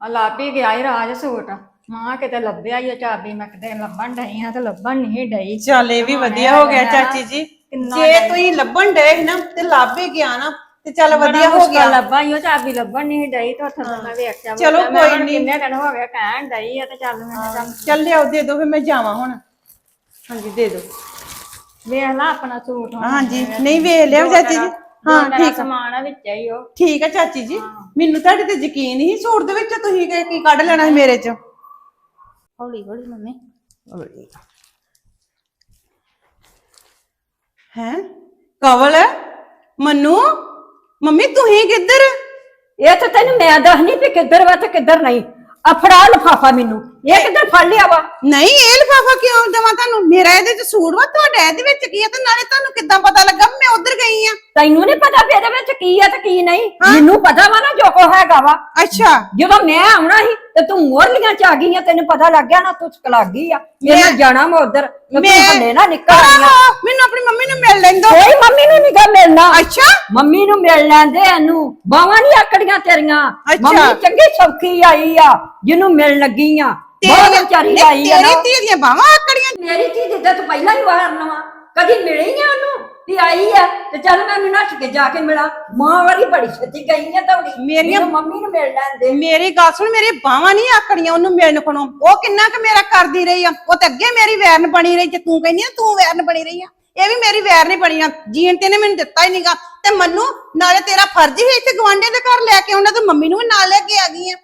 ਆ ਲੱਭ ਹੀ ਗਿਆ ਹੀ ਰਾਜ ਸੂਟ। ਮਾਂ ਕਿਤੇ ਲੱਭਿਆ ਹੀ ਆ ਚਾਬੀ ਮੈਂ ਕਿਤੇ ਲੱਭਣ ਡਈ ਹਾਂ ਤੇ ਲੱਭਣ ਨਹੀਂ ਡਈ। ਚੱਲ ਇਹ ਵੀ ਵਧੀਆ ਹੋ ਗਿਆ ਚਾਚੀ ਜੀ। ਕਿੰਨਾ ਜੇ। ਤੁਸੀਂ ਲੱਭਣ ਡਏ ਸੀ ਨਾ ਤੇ ਲੱਭ ਹੀ ਗਿਆ ਨਾ ਤੇ ਚੱਲ ਵਧੀਆ ਹੋ ਗਿਆ। ਲੱਭਾ ਹੀ ਉਹ ਚਾਬੀ ਲੱਭਣ ਨਹੀਂ ਡਈ ਤੇ ਉੱਥੇ ਮੈਂ ਵੇਖਿਆ ਚਲੋ ਕੋਈ ਹੁਣ ਨੀ। ਕਿੰਨੇ ਦਿਨ ਹੋ ਗਏ ਕਹਿਣ ਡਈ ਆ ਤੇ ਚੱਲ ਮੈਂ ਚੱਲ ਲਿਆਓ ਦੇ ਦਿਓ ਫਿਰ ਮੈਂ ਜਾਵਾਂ ਹੁਣ। ਹਾਂਜੀ ਦੇ ਦਿਓ। ਵੇਖ ਲਾ ਆਪਣਾ ਸੂਟ ਹਾਂਜੀ ਨਹੀਂ ਵੇਖ ਲਿਆ ਚਾਚੀ ਜੀ? ਹਾਂ ਠੀਕ ਆ। ਸਮਾਨ ਆ ਵਿੱਚ ਹੀ ਉਹ। ਠੀਕ ਆ ਚਾਚੀ ਜੀ। ਮੈਨੂੰ ਤੁਹਾਡੇ ਤੇ ਯਕੀਨ ਨਹੀਂ ਸੀ ਸੂਟ ਦੇ ਵਿੱਚ ਤੁਸੀਂ ਕੀ ਕੀ ਕੱਢ ਲੈਣਾ ਸੀ ਮੇਰੇ ਚ? ਹੌਲੀ ਹੌਲੀ ਮੰਮੀ। ਹੈ? ਕਵਲ? ਮੰਨੂ? ਮੰਮੀ ਤੁਸੀਂ ਕਿੱਧਰ? ਇਹ ਤਾਂ ਤੈਨੂੰ ਮੈਂ ਦੱਸਣੀ ਵੀ ਕਿੱਧਰ ਵਾ ਤੇ ਕਿੱਧਰ ਨਹੀਂ। ਆ ਫੜਾ ਲਫਾਫਾ ਮੈਨੂੰ। ਇਹ ਕਿੱਧਰ ਫੜ ਲਿਆ ਵਾ? ਨਹੀਂ ਇਹ ਲਿਫਾਫਾ ਕਿਉਂ ਦੇਵਾਂ ਤੁਹਾਨੂੰ? ਮੇਰਾ ਇਹਦੇ ਚ ਸੂਟ ਵਾ ਤੁਹਾਡਾ ਇਹਦੇ ਵਿੱਚ ਕੀ ਆ ਤੇ ਨਾਲੇ ਤੁਹਾਨੂੰ ਕਿੱਦਾਂ ਪਤਾ ਲੱਗਾ? ਵੀ ਮੈਂ ਉਧਰ ਗਈ ਆ। ਤੈਨੂੰ ਨਹੀਂ ਪਤਾ ਵੀ ਇਹਦੇ ਵਿੱਚ ਕੀ ਆ ਤੇ ਕੀ ਨਹੀਂ। ਮੈਨੂੰ ਪਤਾ ਵਾ ਨਾ ਜੋ ਕੋ ਹੈਗਾ ਵਾ। ਅੱਛਾ। ਜਦੋਂ ਮੈਂ ਆਉਣਾ ਸੀ ਤੇ ਤੂੰ ਮੋਰਲੀਆਂ ਚ ਆ ਗਈ ਆ ਤੈਨੂੰ ਪਤਾ ਲੱਗ ਗਿਆ ਨਾ ਤੂੰ ਚਕਲਾ ਗਈ ਆ। ਮੈਂ ਮੈਂ- ਜਾਣਾ ਮੈਂ ਉਧਰ ਤੇ ਹੱਲੇ ਨਾ ਨਿਕਲ ਆਈ ਆ। ਆਹੋ, ਮੈਨੂੰ ਆਪਣੀ ਮੰਮੀ ਨੂੰ ਮਿਲ ਲੈਣ ਦੋ ਕੋਈ ਮੰਮੀ ਨੂੰ ਨਹੀਂ ਗਾ ਮਿਲਣਾ। ਅੱਛਾ। ਮੰਮੀ ਨੂੰ ਮਿਲ ਲੈਂਦੇ ਇਹਨੂੰ। ਬਾਵਾਂ ਨਹੀਂ ਆਕੜੀਆਂ ਤੇਰੀਆਂ। ਅੱਛਾ। ਮੰਮੀ ਚੰਗੀ ਸੌਖੀ ਆਈ ਆ ਜਿਹਨੂੰ ਮਿਲਣ ਲੱਗੀ ਆ। ਬਹੁਤ ਤੇਰੀ ਵਿਚਾਰੀ ਨਹੀਂ, ਆਈ ਆ ਨਾ। ਤੇਰੀ ਧੀ ਦੀਆਂ ਬਾਹਾਂ ਆਕੜੀਆਂ। ਮੇਰੀ ਧੀ ਦੇ ਤਾਂ ਪਹਿਲਾਂ ਹੀ ਬਾਹਰ ਨਵਾਂ ਕਦੀ ਮਿਲੀ ਆ ਉਹਨੂੰ? ਵੀ ਆਈ ਆ ਤੇ ਚੱਲ ਮੈਂ ਉਹਨੂੰ ਨੱਠ ਕੇ ਜਾ ਕੇ ਮਿਲਾਂ। ਮਾਂ ਵਾਲੀ ਬੜੀ ਛੇਤੀ ਗਈ ਆ ਦੌੜੀ। ਮੇਰੀਆਂ- ਮੈਨੂੰ ਮੰਮੀ ਨੂੰ ਮਿਲ ਲੈਂਦੇ ਮੇਰੀ ਗੱਲ ਸੁਣ ਮੇਰੇ ਬਾਹਾਂ ਨਹੀਂ ਆਕੜੀਆਂ ਉਹਨੂੰ ਮਿਲਣ ਕੋਲੋਂ। ਉਹ ਕਿੰਨਾ ਕੁ ਮੇਰਾ ਕਰਦੀ ਰਹੀ ਆ। ਉਹ ਤੇ ਅੱਗੇ ਮੇਰੀ ਵੈਰਨ ਬਣੀ ਰਹੀ ਜੇ ਤੂੰ ਕਹਿੰਦੀ ਆ ਤੂੰ ਵੈਰਨ ਬਣੀ ਰਹੀ ਆ। ਇਹ ਵੀ ਮੇਰੀ ਵੈਰ ਨਹੀਂ ਬਣੀ ਆ। ਜੀਣ ਤੇ ਨੇ ਮੈਨੂੰ ਦਿੱਤਾ ਹੀ ਨਹੀਂਗਾ। ਤੇ ਮੰਨੂ ਨਾਲੇ ਤੇਰਾ ਫਰਜ਼ ਹੀ ਇੱਥੇ ਗਵਾਂਢੇ ਦੇ ਘਰ ਲੈ ਕੇ ਆਉਣਾ ਤੇ ਮੰਮੀ ਨੂੰ ਵੀ ਨਾਲ ਲੈ ਕੇ ਆ ਗਈ ਆ।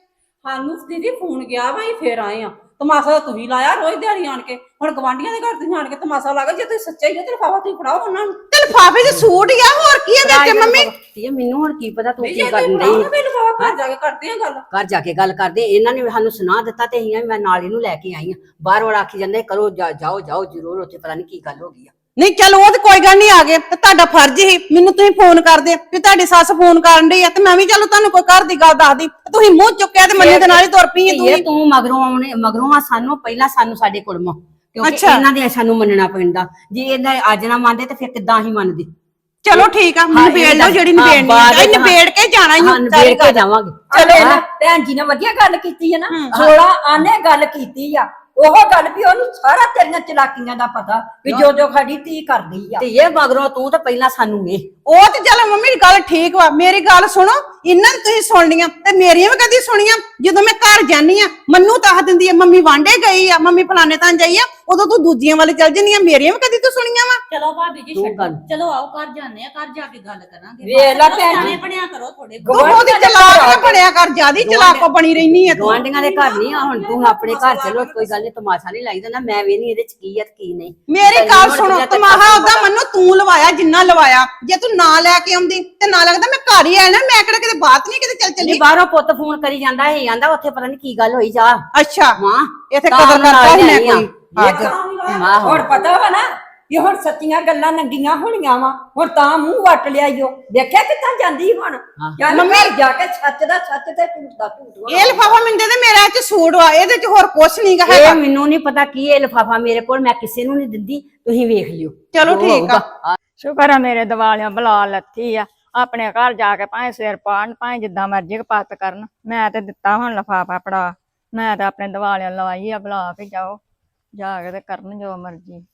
ਸਾਨੂੰ ਦੀਦੀ ਫੋਨ ਗਿਆ ਵਾ ਅਸੀਂ ਫੇਰ ਆਏ ਆ। ਤਮਾਸ਼ਾ ਤਾਂ ਤੁਸੀਂ ਲਾਇਆ ਰੋਜ਼ ਦਿਹਾੜੀ ਆਣ ਕੇ। ਹੁਣ ਗਵਾਂਢੀਆਂ ਦੇ ਘਰ ਤੁਸੀਂ ਆਣ ਕੇ ਤਮਾਸ਼ਾ ਲਾ ਗਏ ਜੇ ਤੁਸੀਂ ਸੱਚੇ ਹੀ ਹੋ ਤੇ ਲਿਫਾਫਾ ਤੁਸੀਂ ਫੜਾਓ ਉਹਨਾਂ ਨੂੰ। ਤੇ ਲਿਫਾਫੇ 'ਚ ਸੂਟ ਹੀ ਆ ਹੋਰ ਕੀ ਆ ਵਿੱਚ ਮੰਮੀ ਇਹ ਮੈਨੂੰ ਹੁਣ ਕੀ ਪਤਾ ਤੂੰ ਕੀ ਕਰਨ ਡਈ। ਲਿਫਾਫਾ ਘਰ ਜਾ ਕੇ ਕਰਦੇ ਆ ਗੱਲ। ਘਰ ਜਾ ਕੇ ਗੱਲ ਕਰਦੇ ਇਹਨਾਂ ਨੇ ਸਾਨੂੰ ਸੁਣਾ ਦਿੱਤਾ ਤੇ ਅਸੀਂ ਮੈਂ ਨਾਲ ਇਹਨੂੰ ਲੈ ਕੇ ਆਈ ਆ। ਬਾਰ ਬਾਰ ਆਖੀ ਜਾਂਦੇ ਕਰੋ ਜਾ- ਜਾਓ ਜਾਓ ਜ਼ਰੂਰ ਉੱਥੇ ਪਤਾ ਨਹੀਂ ਕੀ ਗੱਲ ਹੋ ਗਈ ਆ। ਨਹੀਂ ਚਲ ਉਹ ਤੇ ਕੋਈ ਗੱਲ ਨਹੀਂ ਆ ਗਏ। ਤੇ ਤੁਹਾਡਾ ਫਰਜ਼ ਹੀ ਮੈਨੂੰ ਤੁਸੀਂ ਫੋਨ ਕਰਦੇ ਵੀ ਤੁਹਾਡੀ ਸੱਸ ਫੋਨ ਕਰਨ ਡਈ ਆ ਤੇ ਮੈਂ ਵੀ ਚਲੋ ਤੁਹਾਨੂੰ ਕੋਈ ਘਰ ਦੀ ਗੱਲ ਦੱਸਦੀ। ਤੇ ਤੁਸੀਂ ਮੂੰਹ ਚੁੱਕਿਆ ਤੇ ਮੰਨੇ ਦੇ ਨਾਲ ਹੀ ਤੁਰ ਪਈ ਆ ਇਹ ਤੂੰ ਮਗਰੋਂ ਆਉਣੇ ਮਗਰੋਂ ਆ ਸਾਨੂੰ ਪਹਿਲਾਂ ਸਾਨੂੰ ਸਾਡੇ ਕੋਲੋਂ ਕਿਉਂਕਿ ਅੱਛਾ। ਇਹਨਾਂ ਦੇ ਸਾਨੂੰ ਮੰਨਣਾ ਪੈਂਦਾ। ਜੇ ਇਹਨਾਂ ਅੱਜ ਨਾ ਮੰਨਦੇ ਤੇ ਫਿਰ ਕਿੱਦਾਂ ਹੀ ਮੰਨਦੇ? ਚਲੋ ਠੀਕ ਆ ਮੈਨੂੰ ਇਹ ਨਿਬੇੜ ਲਓ ਤਾਂ- ਜਿਹੜੀ ਨਿਬੇੜਨੀ ਆ ਵਿੱਚ ਨਿਬੇੜ ਕੇ ਜਾਣਾ ਹੀ ਹਾਂ ਨਿਬੇੜ ਕੇ। ਜਾਵਾਂਗੇ। ਚਲੋ ਭੈਣ ਜੀ ਨੇ ਵਧੀਆ ਗੱਲ ਕੀਤੀ ਹੈ ਨਾ। ਥੋੜਾ ਆਨੇ ਗੱਲ ਕੀਤੀ ਆ। ਉਹ ਗੱਲ ਵੀ ਉਹਨੂੰ ਸਾਰਾ ਤੇਰੀਆਂ ਚਲਾਕੀਆਂ ਦਾ ਪਤਾ ਵੀ ਜੋ ਜੋ ਖੜੀ ਧੀ ਕਰਦੀ ਆ। ਤੇ ਇਹ ਮਗਰੋਂ ਤੂੰ ਤਾਂ ਪਹਿਲਾਂ ਸਾਨੂੰ ਵੇਖ। ਉਹ ਤੇ ਚੱਲ ਮੰਮੀ ਦੀ ਗੱਲ ਠੀਕ ਵਾ। ਮੇਰੀ ਗੱਲ ਸੁਣੋ। ਇਹਨਾਂ ਦੀ ਤੁਸੀਂ ਸੁਣਨੀਆਂ ਤੇ ਮੇਰੀਆਂ ਵੀ ਕਦੀ ਸੁਣੀਆਂ? ਜਦੋਂ ਮੈਂ ਘਰ ਜਾਨੀ ਆ ਮੰਨੂ ਤਾਂ ਦਿੰਦੀ ਆ ਮੰਮੀ ਵਾਂਡੇ ਗਈ ਆ ਮੰਮੀ ਫਲਾਣੇ ਤਾਂ ਜਾਈ ਆ ਉਦੋਂ ਤੂੰ ਦੂਜੀਆਂ ਵੱਲ ਚੱਲ ਜੰਨੀਆਂ ਮੇਰੀਆਂ ਵੀ ਕਦੀ ਤੂੰ ਸੁਣੀਆਂ ਵਾ? ਚਲੋ ਭਾਬੀ ਜੀ ਛੱਡੋ। ਗੱਲ- ਚਲੋ ਆਓ ਘਰ ਜਾਂਦੇ ਆ ਘਰ ਜਾ ਕੇ ਗੱਲ ਕਰਾਂਗੇ। ਵੇਖ ਲੈ ਭੈਣ ਸਿਆਣੇ ਜੀ। ਬਣਿਆ ਕਰੋ ਥੋੜੇ ਤੂੰ ਉਹਦੀ ਚਲਾਕ ਨਾ ਬਣਿਆ ਕਰ ਜਿਆਦੀ ਚਲਾਕੋ ਬਣੀ ਰਹਿਨੀ ਆ ਤੂੰ। ਗਵਾਂਢੀਆਂ ਦੇ ਘਰ ਨਹੀਂ ਆ ਹੁਣ ਤੂੰ ਆਪਣੇ ਘਰ ਚਲੋ ਕੋਈ ਗੱਲ ਨਹੀਂ ਤਮਾਸ਼ਾ ਨਹੀਂ ਲਾਈਦਾ ਨਾ ਮੈਂ ਵੀ ਨਹੀਂ ਇਹਦੇ ਚ ਕੀ ਆ ਤੇ ਕੀ ਨਹੀਂ। ਮੇਰੀ ਗੱਲ ਸੁਣੋ ਤਮਾਹਾ ਉਹਦਾ ਮੰਨੂ ਤੂੰ ਲਵਾਇਆ ਜਿੰਨਾ ਲਵਾਇਆ। ਜੇ ਤੂੰ ਨਾ ਲੈ ਕੇ ਆਉਂਦੀ ਤੇ ਨਾ ਲੱਗਦਾ ਮੈਂ ਘਰ ਹੀ ਆਣਾ ਮੈਂ ਕਿਹੜਾ ਕਿਤੇ ਬਾਤ ਨਹੀਂ ਕਿਤੇ ਚੱਲ ਨਹੀਂ ਚੱਲੀ ਬਾਹਰੋਂ ਪੁੱਤ ਫੋਨ ਕਰੀ ਜਾਂਦਾ ਇਹ ਆਂਦਾ ਉੱਥੇ ਪਤਾ ਨਹੀਂ ਕੀ ਗੱਲ ਹੋਈ ਜਾ। ਅੱਛਾ। ਮਾਂ ਇੱਥੇ ਤਾਂ ਕਰਦਾ ਨਾਲ ਹੀ ਮੈਂ ਆ। ਕੋਈ ਹੁਣ ਪਤਾ ਵਾ ਨਾ ਵੀ ਹੁਣ ਸੱਚੀਆਂ ਗੱਲਾਂ ਨੰਗੀਆਂ ਹੋਣੀਆਂ ਵਾ। ਹੁਣ ਤਾਂ ਮੂੰਹ ਵੱਟ ਲਿਆਈਓ ਦੇਖਿਆ ਕਿੱਥਾਂ ਜਾਂਦੀ ਹੁਣ? ਘਰ ਜਾ ਕੇ ਸੱਚ ਦਾ ਸੱਚ ਤੇ ਝੂਠ ਦਾ ਝੂਠ ਵਾ। ਇਹ ਲਫਾਫਾ ਮਿੰਦੇ ਤੇ ਮੇਰਾ ਇਹ ਚ ਸੂਟ ਵਾ ਇਹਦੇ ਚ ਹੋਰ ਕੁਛ ਨਹੀਂਗਾ ਇਹ ਹੈਗਾ। ਮੈਨੂੰ ਨਹੀਂ ਪਤਾ ਕੀ ਇਹ ਲਿਫਾਫਾ ਮੇਰੇ ਕੋਲ ਮੈਂ ਕਿਸੇ ਨੂੰ ਨਹੀਂ ਦਿੰਦੀ ਤੁਸੀਂ ਵੇਖ ਲਿਓ। ਚਲੋ ਠੀਕ ਆ। ਸ਼ੁਕਰ ਆ ਮੇਰੇ ਦਿਵਾਲਿਆਂ ਬਲਾ ਲੱਥੀ ਆ। ਆਪਣੇ ਘਰ ਜਾ ਕੇ ਭਾਵੇਂ ਸਿਰ ਪਾਣ ਭਾਵੇਂ ਜਿੱਦਾਂ ਮਰਜ਼ੀ ਪੱਤ ਕਰਨ। ਮੈਂ ਤੇ ਦਿੱਤਾ ਹੁਣ ਲਫਾਫਾ ਪੜਾ ਮੈਂ ਤੇ ਆਪਣੇ ਦਿਵਾਲਿਆਂ ਲਵਾਈ ਆ, ਬੁਲਾ ਕੇ ਜਾਓ। ਜਾ ਕੇ ਤੇ ਕਰਨ ਜੋ ਮਰਜ਼ੀ।